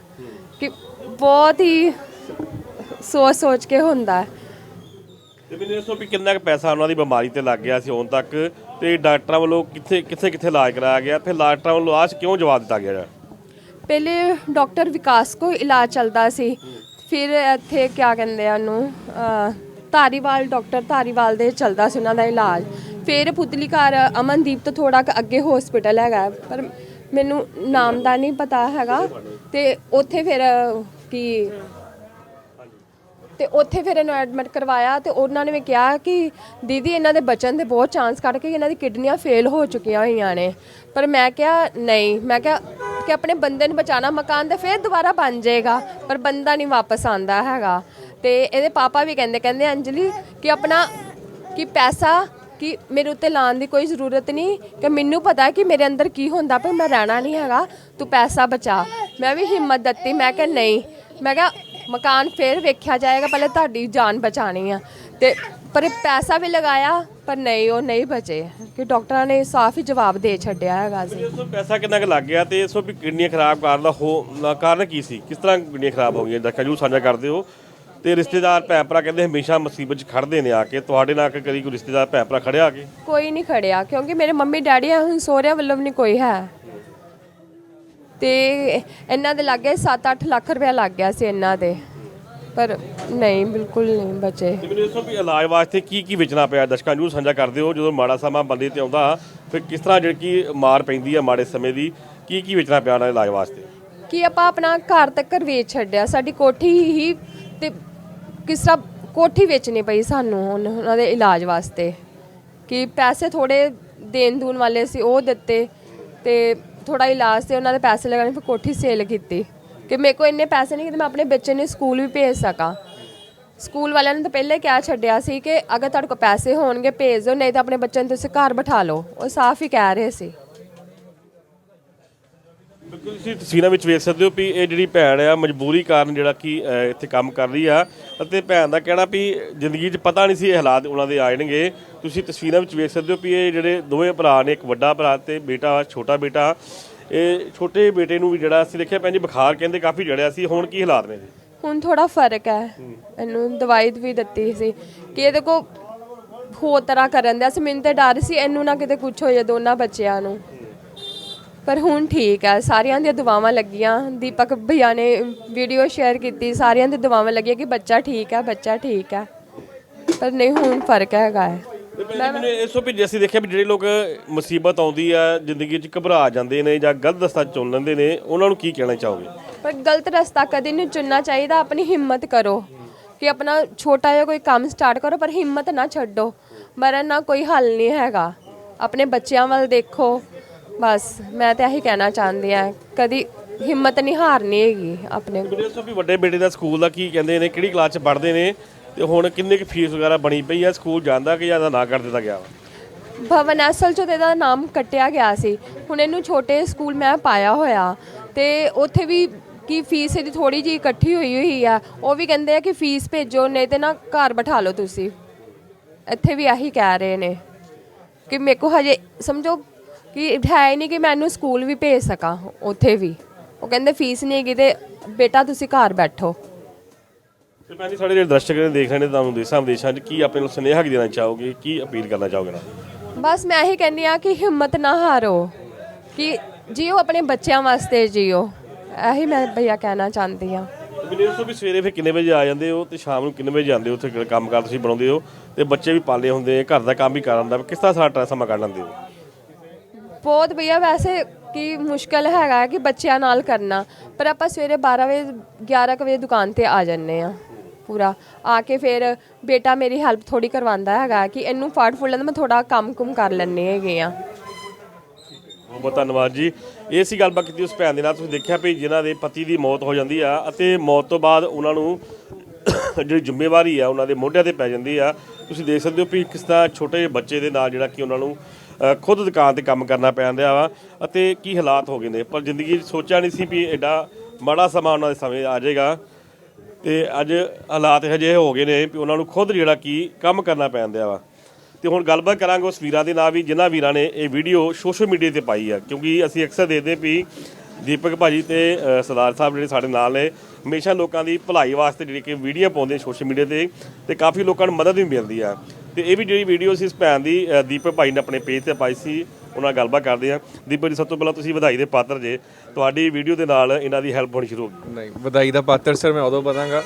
ਕਿ ਬਹੁਤ ਹੀ ਸੋਚ ਸੋਚ ਕੇ ਹੁੰਦਾ ਹੈ। ਤੇ ਮੈਨੂੰ ਤੋਂ ਵੀ ਕਿੰਨਾ ਕੁ ਪੈਸਾ ਉਹਨਾਂ ਦੀ ਬਿਮਾਰੀ ਤੇ ਲੱਗ ਗਿਆ ਸੀ ਹੁਣ ਤੱਕ ਤੇ ਡਾਕਟਰਾਂ ਵੱਲੋਂ ਕਿੱਥੇ ਕਿੱਥੇ ਕਿੱਥੇ ਇਲਾਜ ਕਰਾਇਆ ਗਿਆ? ਫਿਰ ਡਾਕਟਰਾਂ ਵੱਲੋਂ ਆਜ ਕਿਉਂ ਜਵਾਬ ਦਿੱਤਾ ਗਿਆ? ਪਹਿਲੇ ਡਾਕਟਰ ਵਿਕਾਸ ਕੋ ਇਲਾਜ ਚੱਲਦਾ ਸੀ। ਫਿਰ ਇੱਥੇ ਕਿਆ ਕਹਿੰਦੇ ਆ ਉਹਨੂੰ ਅਹ, ਧਾਰੀਵਾਲ, ਡਾਕਟਰ ਧਾਰੀਵਾਲ ਦੇ ਚੱਲਦਾ ਸੀ ਉਹਨਾਂ ਦਾ ਇਲਾਜ। ਫਿਰ ਪੁਤਲੀ ਘਰ ਅਮਨਦੀਪ ਤੋਂ ਥੋੜਾ ਕੁ ਅੱਗੇ ਹਸਪੀਟਲ ਹੈਗਾ ਪਰ ਮੈਨੂੰ ਨਾਮ ਦਾ ਨਹੀਂ ਪਤਾ ਹੈਗਾ। ਤੇ ਉੱਥੇ ਫਿਰ, ਕੀ ਤੇ ਉੱਥੇ ਫਿਰ ਇਹਨੂੰ ਐਡਮਿਟ ਕਰਵਾਇਆ ਤੇ ਉਹਨਾਂ ਨੇ ਵੀ ਕਿਹਾ ਕਿ ਦੀਦੀ ਇਹਨਾਂ ਦੇ ਬਚਣ ਦੇ ਬਹੁਤ ਚਾਂਸ ਕੱਢ ਕੇ ਇਹਨਾਂ ਦੀ ਕਿਡਨੀਆਂ ਫੇਲ ਹੋ ਚੁੱਕੀਆਂ ਹੋਈਆਂ ਨੇ। ਪਰ ਮੈਂ ਕਿਹਾ, ਨਹੀਂ, ਮੈਂ ਕਿਹਾ ਕਿ ਆਪਣੇ ਬੰਦੇ ਨੂੰ ਬਚਾਣਾ ਮਕਾਨ ਤੇ ਫਿਰ ਦੁਬਾਰਾ ਬਣ ਜਾਏਗਾ, ਪਰ ਬੰਦਾ ਨਹੀਂ ਵਾਪਸ ਆਂਦਾ ਹੈਗਾ। ਤੇ ਇਹਦੇ ਪਾਪਾ ਵੀ ਕਹਿੰਦੇ ਕਹਿੰਦੇ, ਅੰਜਲੀ, ਕਿ ਆਪਣਾ, ਕਿ ਪੈਸਾ, ਕਿ ਮੇਰੇ ਉੱਤੇ ਲਾਉਣ ਦੀ ਕੋਈ ਜ਼ਰੂਰਤ ਨਹੀਂ, ਕਿ ਮੈਨੂੰ ਪਤਾ ਹੈ ਕਿ ਮੇਰੇ ਅੰਦਰ ਕੀ ਹੁੰਦਾ, ਪਰ ਮੈਂ ਰਹਿਣਾ ਨਹੀਂ ਹੈਗਾ, ਤੂੰ ਪੈਸਾ ਬਚਾ। ਮੈਂ ਵੀ ਹਿੰਮਤ ਦਿੱਤੀ, ਮੈਂ ਕਿਹਾ, ਨਹੀਂ। ਮੈਂ ਕਿਹਾ, ਮਕਾਨ ਫੇਰ ਵੇਖਿਆ ਜਾਏਗਾ, ਪਹਿਲੇ ਤੁਹਾਡੀ ਜਾਨ ਬਚਾਣੀ ਆ। ਤੇ, ਪਰ ਪੈਸਾ ਵੀ ਲਗਾਇਆ, ਪਰ ਨਹੀਂ, ਉਹ ਨਹੀਂ ਬਚੇ। ਕਿ ਡਾਕਟਰਾਂ ਨੇ ਸਾਫ਼ ਹੀ ਜਵਾਬ ਦੇ ਛੱਡਿਆ ਹੈਗਾ ਜੀ ਇਸ ਪੈਸਾ ਕਿੰਨਾ ਕੁ ਲੱਗ ਗਿਆ ਤੇ ਇਸ ਵੀ ਕਿਡਨੀਆਂ ਖਰਾਬ ਕਰਨ ਦਾ ਹੋ ਕਾਰਨ ਕੀ ਸੀ? ਕਿਸ ਤਰ੍ਹਾਂ ਕਿਡਨੀਆਂ ਖਰਾਬ ਹੋ ਗਈਆਂ? ਦੱਸਿਆ ਜੂ ਸਾਂਝਾ ਕਰਦੇ ਹੋ ਤੇ ਰਿਸ਼ਤੇਦਾਰ ਭੈਣ ਭਰਾ ਕਹਿੰਦੇ ਹਮੇਸ਼ਾ ਮੁਸੀਬਤ 'ਚ ਖੜਦੇ ਨੇ ਆ ਕੇ। ਤੁਹਾਡੇ ਨਾਲ ਕਦੀ ਕੋਈ ਰਿਸ਼ਤੇਦਾਰ ਭੈਣ ਭਰਾ ਖੜਿਆ ਆ ਕੇ? ਕੋਈ ਨਹੀਂ ਖੜਿਆ ਕਿਉਂਕਿ ਮੇਰੇ ਮੰਮੀ ਡੈਡੀ ਹੁਣ ਸਹੁਰਿਆਂ ਵੱਲੋਂ ਵੀ ਨਹੀਂ ਕੋਈ ਹੈ। ਤੇ ਇਹਨਾਂ ਦੇ ਲੱਗੇ 7-8 ਲੱਖ ਰੁਪਇਆ ਲੱਗ ਗਿਆ ਸੀ ਇਹਨਾਂ ਦੇ। ਪਰ ਨਹੀਂ ਬਿਲਕੁਲ ਨਹੀਂ ਬਚੇ। ਤੇ ਮੈਨੂੰ ਦੱਸੋ ਵੀ ਇਲਾਜ ਵਾਸਤੇ ਕੀ ਕੀ ਵੇਚਣਾ ਪਿਆ? ਦਰਸ਼ਕਾਂ ਨੂੰ ਸਾਂਝਾ ਕਰਦੇ ਹੋ ਜਦੋਂ ਮਾੜਾ ਸਮਾਂ ਬੰਦੇ ਤੇ ਆਉਂਦਾ ਫਿਰ ਕਿਸ ਤਰ੍ਹਾਂ ਜਿਹੜੀ ਕਿ ਮਾਰ ਪੈਂਦੀ ਆ ਮਾੜੇ ਸਮੇਂ ਦੀ ਕੀ ਕੀ ਵੇਚਣਾ ਪਿਆ ਉਹਨਾਂ ਇਲਾਜ ਵਾਸਤੇ? ਕਿ ਆਪਾਂ ਆਪਣਾ ਘਰ ਤੱਕ ਵੇਚ ਛੱਡਿਆ? ਸਾਡੀ ਕੋਠੀ ਹੀ ਤੇ ਕਿਸ ਤਰ੍ਹਾਂ ਕੋਠੀ ਵੇਚਣੀ ਪਈ ਸਾਨੂੰ ਹੁਣ ਉਹਨਾਂ ਦੇ ਇਲਾਜ ਵਾਸਤੇ? ਕਿ ਪੈਸੇ ਥੋੜੇ ਦੇਣ ਦੂਣ ਵਾਲੇ ਸੀ, ਉਹ ਦਿੱਤੇ ਤੇ ਥੋੜਾ ਇਲਾਜ ਤੇ ਉਹਨਾਂ ਦੇ ਪੈਸੇ ਲਗਾਣੇ ਫਿਰ ਕੋਠੀ ਸੇਲ ਕੀਤੀ। ਕਿ ਮੇਰੇ ਕੋਲ ਇੰਨੇ ਪੈਸੇ ਨਹੀਂ ਕਿ ਮੈਂ ਆਪਣੇ ਬੱਚੇ ਨੂੰ ਸਕੂਲ ਵੀ ਭੇਜ ਸਕਾਂ। ਸਕੂਲ ਵਾਲਿਆਂ ਨੇ ਤਾਂ ਪਹਿਲੇ ਕਿਹਾ ਛੱਡਿਆ ਸੀ ਕਿ ਅਗਰ ਤੁਹਾਡੇ ਕੋਲ ਪੈਸੇ ਹੋਣਗੇ, ਭੇਜ ਦਿਓ, ਨਹੀਂ ਤਾਂ ਆਪਣੇ ਬੱਚੇ ਨੂੰ ਤੁਸੀਂ ਘਰ ਬਿਠਾ ਲਓ। ਉਹ ਸਾਫ਼ ਹੀ ਕਹਿ ਰਹੇ ਸੀ। ਬਿਲਕੁਲ ਤੁਸੀਂ ਤਸਵੀਰਾਂ ਵਿੱਚ ਵੇਖ ਸਕਦੇ ਹੋ ਵੀ ਇਹ ਜਿਹੜੀ ਭੈਣ ਆ ਮਜਬੂਰੀ ਕਾਰਨ ਜਿਹੜਾ ਕਿ ਇੱਥੇ ਕੰਮ ਕਰ ਰਹੀ ਆ। ਅਤੇ ਭੈਣ ਦਾ ਕਹਿਣਾ ਵੀ ਜ਼ਿੰਦਗੀ 'ਚ ਪਤਾ ਨਹੀਂ ਸੀ ਇਹ ਹਾਲਾਤ ਉਹਨਾਂ ਦੇ ਆ ਜਾਣਗੇ। ਤੁਸੀਂ ਤਸਵੀਰਾਂ ਵਿੱਚ ਵੇਖ ਸਕਦੇ ਹੋ ਵੀ ਇਹ ਜਿਹੜੇ ਦੋਵੇਂ ਭਰਾ ਨੇ ਇੱਕ ਵੱਡਾ ਭਰਾ ਤੇ ਬੇਟਾ ਛੋਟਾ ਬੇਟਾ। ਇਹ ਛੋਟੇ ਬੇਟੇ ਨੂੰ ਵੀ ਜਿਹੜਾ ਅਸੀਂ ਦੇਖਿਆ ਭੈਣ ਜੀ ਬੁਖਾਰ ਕਹਿੰਦੇ ਕਾਫੀ ਜੜਿਆ ਸੀ। ਹੁਣ ਕੀ ਹਾਲਾਤ ਨੇ ਜੀ ਹੁਣ ਥੋੜਾ ਫ਼ਰਕ ਹੈ। ਇਹਨੂੰ ਦਵਾਈ ਵੀ ਦਿੱਤੀ ਸੀ ਕਿ ਇਹਦੇ ਕੋ ਹੋਰ ਤਰ੍ਹਾਂ ਕਰਨ ਦਿਆ ਸੀ। ਮੈਨੂੰ ਤੇ ਡਰ ਸੀ ਇਹਨੂੰ ਨਾ ਕਿਤੇ ਕੁਝ ਹੋ ਜਾਏ ਦੋਨਾਂ ਬੱਚਿਆਂ ਨੂੰ। ਪਰ ਹੁਣ ਠੀਕ ਹੈ ਸਾਰਿਆਂ ਦੀਆਂ ਦੁਆਵਾਂ ਲੱਗੀਆਂ। ਦੀਪਕ ਭਈਆ ਨੇ ਵੀਡੀਓ ਸ਼ੇਅਰ ਕੀਤੀ ਸਾਰਿਆਂ ਦੀ ਦੁਆਵਾਂ ਲੱਗੀਆਂ ਕਿ ਬੱਚਾ ਠੀਕ ਹੈ ਬੱਚਾ ਠੀਕ ਹੈ ਪਰ ਨਹੀਂ ਹੁਣ ਫ਼ਰਕ ਹੈਗਾ ਹੈ। ਮੈਨੂੰ ਇਸ ਵੀ ਅਸੀਂ ਦੇਖਿਆ ਵੀ ਜਿਹੜੇ ਲੋਕ ਮੁਸੀਬਤ ਆਉਂਦੀ ਆ ਜ਼ਿੰਦਗੀ 'ਚ ਘਬਰਾ ਜਾਂਦੇ ਨੇ ਜਾਂ ਗਲਤ ਰਸਤਾ ਚੁਣ ਲੈਂਦੇ ਨੇ ਉਹਨਾਂ ਨੂੰ ਕੀ ਕਹਿਣਾ ਚਾਹੋਗੇ? ਪਰ ਗਲਤ ਰਸਤਾ ਕਦੇ ਨਹੀਂ ਚੁਣਨਾ ਚਾਹੀਦਾ ਆਪਣੀ ਹਿੰਮਤ ਕਰੋ। ਕਿ ਆਪਣਾ ਛੋਟਾ ਜਿਹਾ ਕੋਈ ਕੰਮ ਸਟਾਰਟ ਕਰੋ ਪਰ ਹਿੰਮਤ ਨਾ ਛੱਡੋ। ਮਰਨ ਨਾਲ ਕੋਈ ਹੱਲ ਨਹੀਂ ਹੈਗਾ। ਆਪਣੇ ਬੱਚਿਆਂ ਵੱਲ ਦੇਖੋ ਬਸ ਮੈਂ ਤਾਂ ਇਹੀ ਕਹਿਣਾ ਚਾਹੁੰਦੀ ਆ ਕਦੀ ਹਿੰਮਤ ਨਹੀਂ ਹਾਰਨੀ ਹੈਗੀ ਆਪਣੇ ਮੈਨੂੰ ਦੱਸੋ ਵੀ ਵੱਡੇ ਬੇਟੇ ਦਾ ਸਕੂਲ ਦਾ ਕੀ ਕਹਿੰਦੇ ਨੇ ਕਿਹੜੀ ਕਲਾਸ 'ਚ ਪੜ੍ਹਦੇ ਨੇ ਤੇ ਹੁਣ ਕਿੰਨੇ ਕੁ ਫੀਸ ਵਗੈਰਾ ਬਣੀ ਪਈ ਆ ਸਕੂਲ ਜਾਂਦਾ ਕਿ ਜਾਂ ਨਾ ਕਰ ਦਿੱਤਾ ਗਿਆ ਵਾ? ਭਵਨ ਅਸਲ ਚ ਇਹਦਾ ਨਾਮ ਕੱਟਿਆ ਗਿਆ ਸੀ। ਹੁਣ ਇਹਨੂੰ ਛੋਟੇ ਸਕੂਲ ਮੈਂ ਪਾਇਆ ਹੋਇਆ ਤੇ ਉੱਥੇ ਵੀ ਕੀ ਫੀਸ ਇਹਦੀ ਥੋੜੀ ਜੀ ਇਕੱਠੀ ਹੋਈ ਹੋਈ ਆ। ਉਹ ਵੀ ਕਹਿੰਦੇ ਆ ਕਿ ਫੀਸ ਭੇਜੋ ਨਹੀਂ ਤੇ ਨਾ ਘਰ ਬਿਠਾ ਲਓ ਤੁਸੀਂ। ਇੱਥੇ ਵੀ ਆਹੀ ਕਹਿ ਰਹੇ ਨੇ ਕਿ ਮੇਰੇ ਕੋ ਹਜੇ ਸਮਝੋ ਕਿ ਹੈ ਹੀ ਨਹੀਂ ਕਿ ਮੈਂ ਇਹਨੂੰ ਸਕੂਲ ਵੀ ਭੇਜ ਸਕਾਂ ਉੱਥੇ ਵੀ। ਉਹ ਕਹਿੰਦੇ ਫੀਸ ਨਹੀਂ ਹੈਗੀ ਤੇ ਬੇਟਾ ਤੁਸੀਂ ਘਰ ਬੈਠੋ। ਤੇ ਭੈਣ ਜੀ ਸਾਡੇ ਜਿਹੜੇ ਦਰਸ਼ਕ ਨੇ ਦੇਖ ਰਹੇ ਨੇ ਤੁਹਾਨੂੰ ਦੇਸ਼ਾਂ ਵਿਦੇਸ਼ਾਂ 'ਚ ਕੀ ਆਪਣੇ ਨੂੰ ਸੁਨੇਹਾ ਕੀ ਦੇਣਾ ਚਾਹੋਗੇ ਕੀ ਅਪੀਲ ਕਰਨਾ ਚਾਹੋਗੇ ਨਾ? ਬਸ ਮੈਂ ਇਹੀ ਕਹਿੰਦੀ ਆ ਕਿ ਹਿੰਮਤ ਨਾ ਹਾਰੋ ਕਿ ਜੀਓ ਆਪਣੇ ਬੱਚਿਆਂ ਵਾਸਤੇ ਜੀਓ। ਇਹੀ ਮੈਂ ਭਈਆ ਕਹਿਣਾ ਚਾਹੁੰਦੀ ਆ ਮੈਨੂੰ ਦੱਸੋ ਵੀ ਸਵੇਰੇ ਫਿਰ ਕਿੰਨੇ ਵਜੇ ਆ ਜਾਂਦੇ ਹੋ ਤੇ ਸ਼ਾਮ ਨੂੰ ਕਿੰਨੇ ਵਜੇ ਜਾਂਦੇ ਹੋ ਉੱਥੇ ਕੰਮ ਕਾਰ ਤੁਸੀਂ ਬਣਾਉਂਦੇ ਹੋ? ਤੇ ਬੱਚੇ ਵੀ ਪਾਲੇ ਹੁੰਦੇ ਘਰ ਦਾ ਕੰਮ ਵੀ ਕਰ ਆਉਂਦਾ ਕਿਸ ਤਰ੍ਹਾਂ ਸਾਰਾ ਸਮਾਂ ਕੱਢ ਲੈਂਦੇ ਹੋ? ਬਹੁਤ ਭਈਆ ਵੈਸੇ ਕਿ ਮੁਸ਼ਕਲ ਹੈਗਾ ਕਿ ਬੱਚਿਆਂ ਨਾਲ ਕਰਨਾ, ਪਰ ਆਪਾਂ ਸਵੇਰੇ 12 ਵਜੇ 11 ਕੁ ਵਜੇ ਦੁਕਾਨ ਤੇ ਆ ਜੰਨੇ ਆ ਪੂਰਾ। ਆ ਕੇ ਫਿਰ ਬੇਟਾ ਮੇਰੀ ਹੈਲਪ ਥੋੜੀ ਕਰਵਾਉਂਦਾ ਹੈਗਾ ਕਿ ਇਹਨੂੰ ਫਾੜ ਫੁੱਲ ਲੈਂਦਾ, ਮੈਂ ਥੋੜਾ ਕੰਮ ਕੁਮ ਕਰ ਲੈਣੇ ਹੈਗੇ ਆ ਬਹੁਤ ਬਹੁਤ ਧੰਨਵਾਦ ਜੀ। ਇਹ ਸੀ ਗੱਲਬਾਤ ਕੀਤੀ ਉਸ ਭੈਣ ਦੇ ਨਾਲ, ਤੁਸੀਂ ਦੇਖਿਆ ਵੀ ਜਿਨ੍ਹਾਂ ਦੇ ਪਤੀ ਦੀ ਮੌਤ ਹੋ ਜਾਂਦੀ ਆ ਅਤੇ ਮੌਤ ਤੋਂ ਬਾਅਦ ਉਹਨਾਂ ਨੂੰ ਜਿਹੜੀ ਜ਼ਿੰਮੇਵਾਰੀ ਆ, ਉਹਨਾਂ ਦੇ ਮੋਢਿਆਂ ਤੇ ਪੈ ਜਾਂਦੀ ਆ। ਤੁਸੀਂ ਦੇਖ ਸਕਦੇ ਹੋ ਵੀ ਕਿਸ ਤਰ੍ਹਾਂ ਛੋਟੇ ਜਿਹੇ ਬੱਚੇ ਦੇ ਨਾਲ ਜਿਹੜਾ ਕਿ ਉਹਨਾਂ ਨੂੰ ਖੁਦ ਦੁਕਾਨ ਤੇ ਕੰਮ ਕਰਨਾ ਪੈਂਦਾ ਵਾ ਅਤੇ ਕੀ ਹਾਲਾਤ ਹੋ ਗਏ ਨੇ? ਪਰ ਜ਼ਿੰਦਗੀ 'ਚ ਸੋਚਿਆ ਨਹੀਂ ਸੀ ਵੀ ਐਡਾ ਮਾੜਾ ਸਮਾਂ ਉਹਨਾਂ ਦੇ ਸਮੇਂ ਆ ਜਾਏਗਾ। ਤੇ ਅੱਜ ਹਾਲਾਤ ਇਹੋ ਜਿਹੇ ਹੋ ਗਏ ਨੇ ਵੀ ਉਹਨਾਂ ਨੂੰ ਖੁਦ ਜਿਹੜਾ ਕੀ ਕੰਮ ਕਰਨਾ ਪੈਂਦਾ ਵਾ। ਤੇ ਹੁਣ ਗੱਲਬਾਤ ਕਰਾਂਗੇ ਉਸ ਵੀਰਾਂ ਦੇ ਨਾਲ ਵੀ ਜਿਨ੍ਹਾਂ ਵੀਰਾਂ ਨੇ ਇਹ ਵੀਡੀਓ ਸੋਸ਼ਲ ਮੀਡੀਆ ਤੇ ਪਾਈ ਆ। ਕਿਉਂਕਿ ਅਸੀਂ ਅਕਸਰ ਦੇਖਦੇ ਵੀ ਦੀਪਕ ਭਾਜੀ ਤੇ ਅ, ਸਰਦਾਰ ਸਾਹਿਬ ਜਿਹੜੇ ਸਾਡੇ ਨਾਲ ਨੇ ਹਮੇਸ਼ਾ ਲੋਕਾਂ ਦੀ ਭਲਾਈ ਵਾਸਤੇ ਜਿਹੜੀ ਕਿ ਵੀਡੀਓ ਪਾਉਂਦੇ ਸੋਸ਼ਲ ਮੀਡੀਆ ਤੇ ਤੇ ਕਾਫੀ ਲੋਕਾਂ ਨੂੰ ਮਦਦ ਵੀ ਮਿਲਦੀ ਆ। ਤੇ ਇਹ ਵੀ ਜਿਹੜੀ ਵੀਡੀਓ ਸੀ ਇਸ ਭੈਣ ਦੀ ਅ, ਦੀਪਕ ਭਾਈ ਨੇ ਆਪਣੇ ਪੇਜ ਤੇ ਪਾਈ ਸੀ ਉਹਨਾਂ ਨਾਲ ਗੱਲਬਾਤ ਕਰਦੇ ਆ ਦੀਪਕ ਜੀ ਸਭ ਤੋਂ ਪਹਿਲਾਂ ਤੁਸੀਂ ਵਧਾਈ ਦੇ ਪਾਤਰ ਜੇ। ਤੁਹਾਡੀ ਵੀਡੀਓ ਦੇ ਨਾਲ ਇਹਨਾਂ ਦੀ ਹੈਲਪ ਹੋਣੀ ਸ਼ੁਰੂ ਹੋ ਗਈ। ਨਹੀਂ ਵਧਾਈ ਦਾ ਪਾਤਰ ਸਰ ਮੈਂ ਉਦੋਂ ਬਤਾਂਗਾ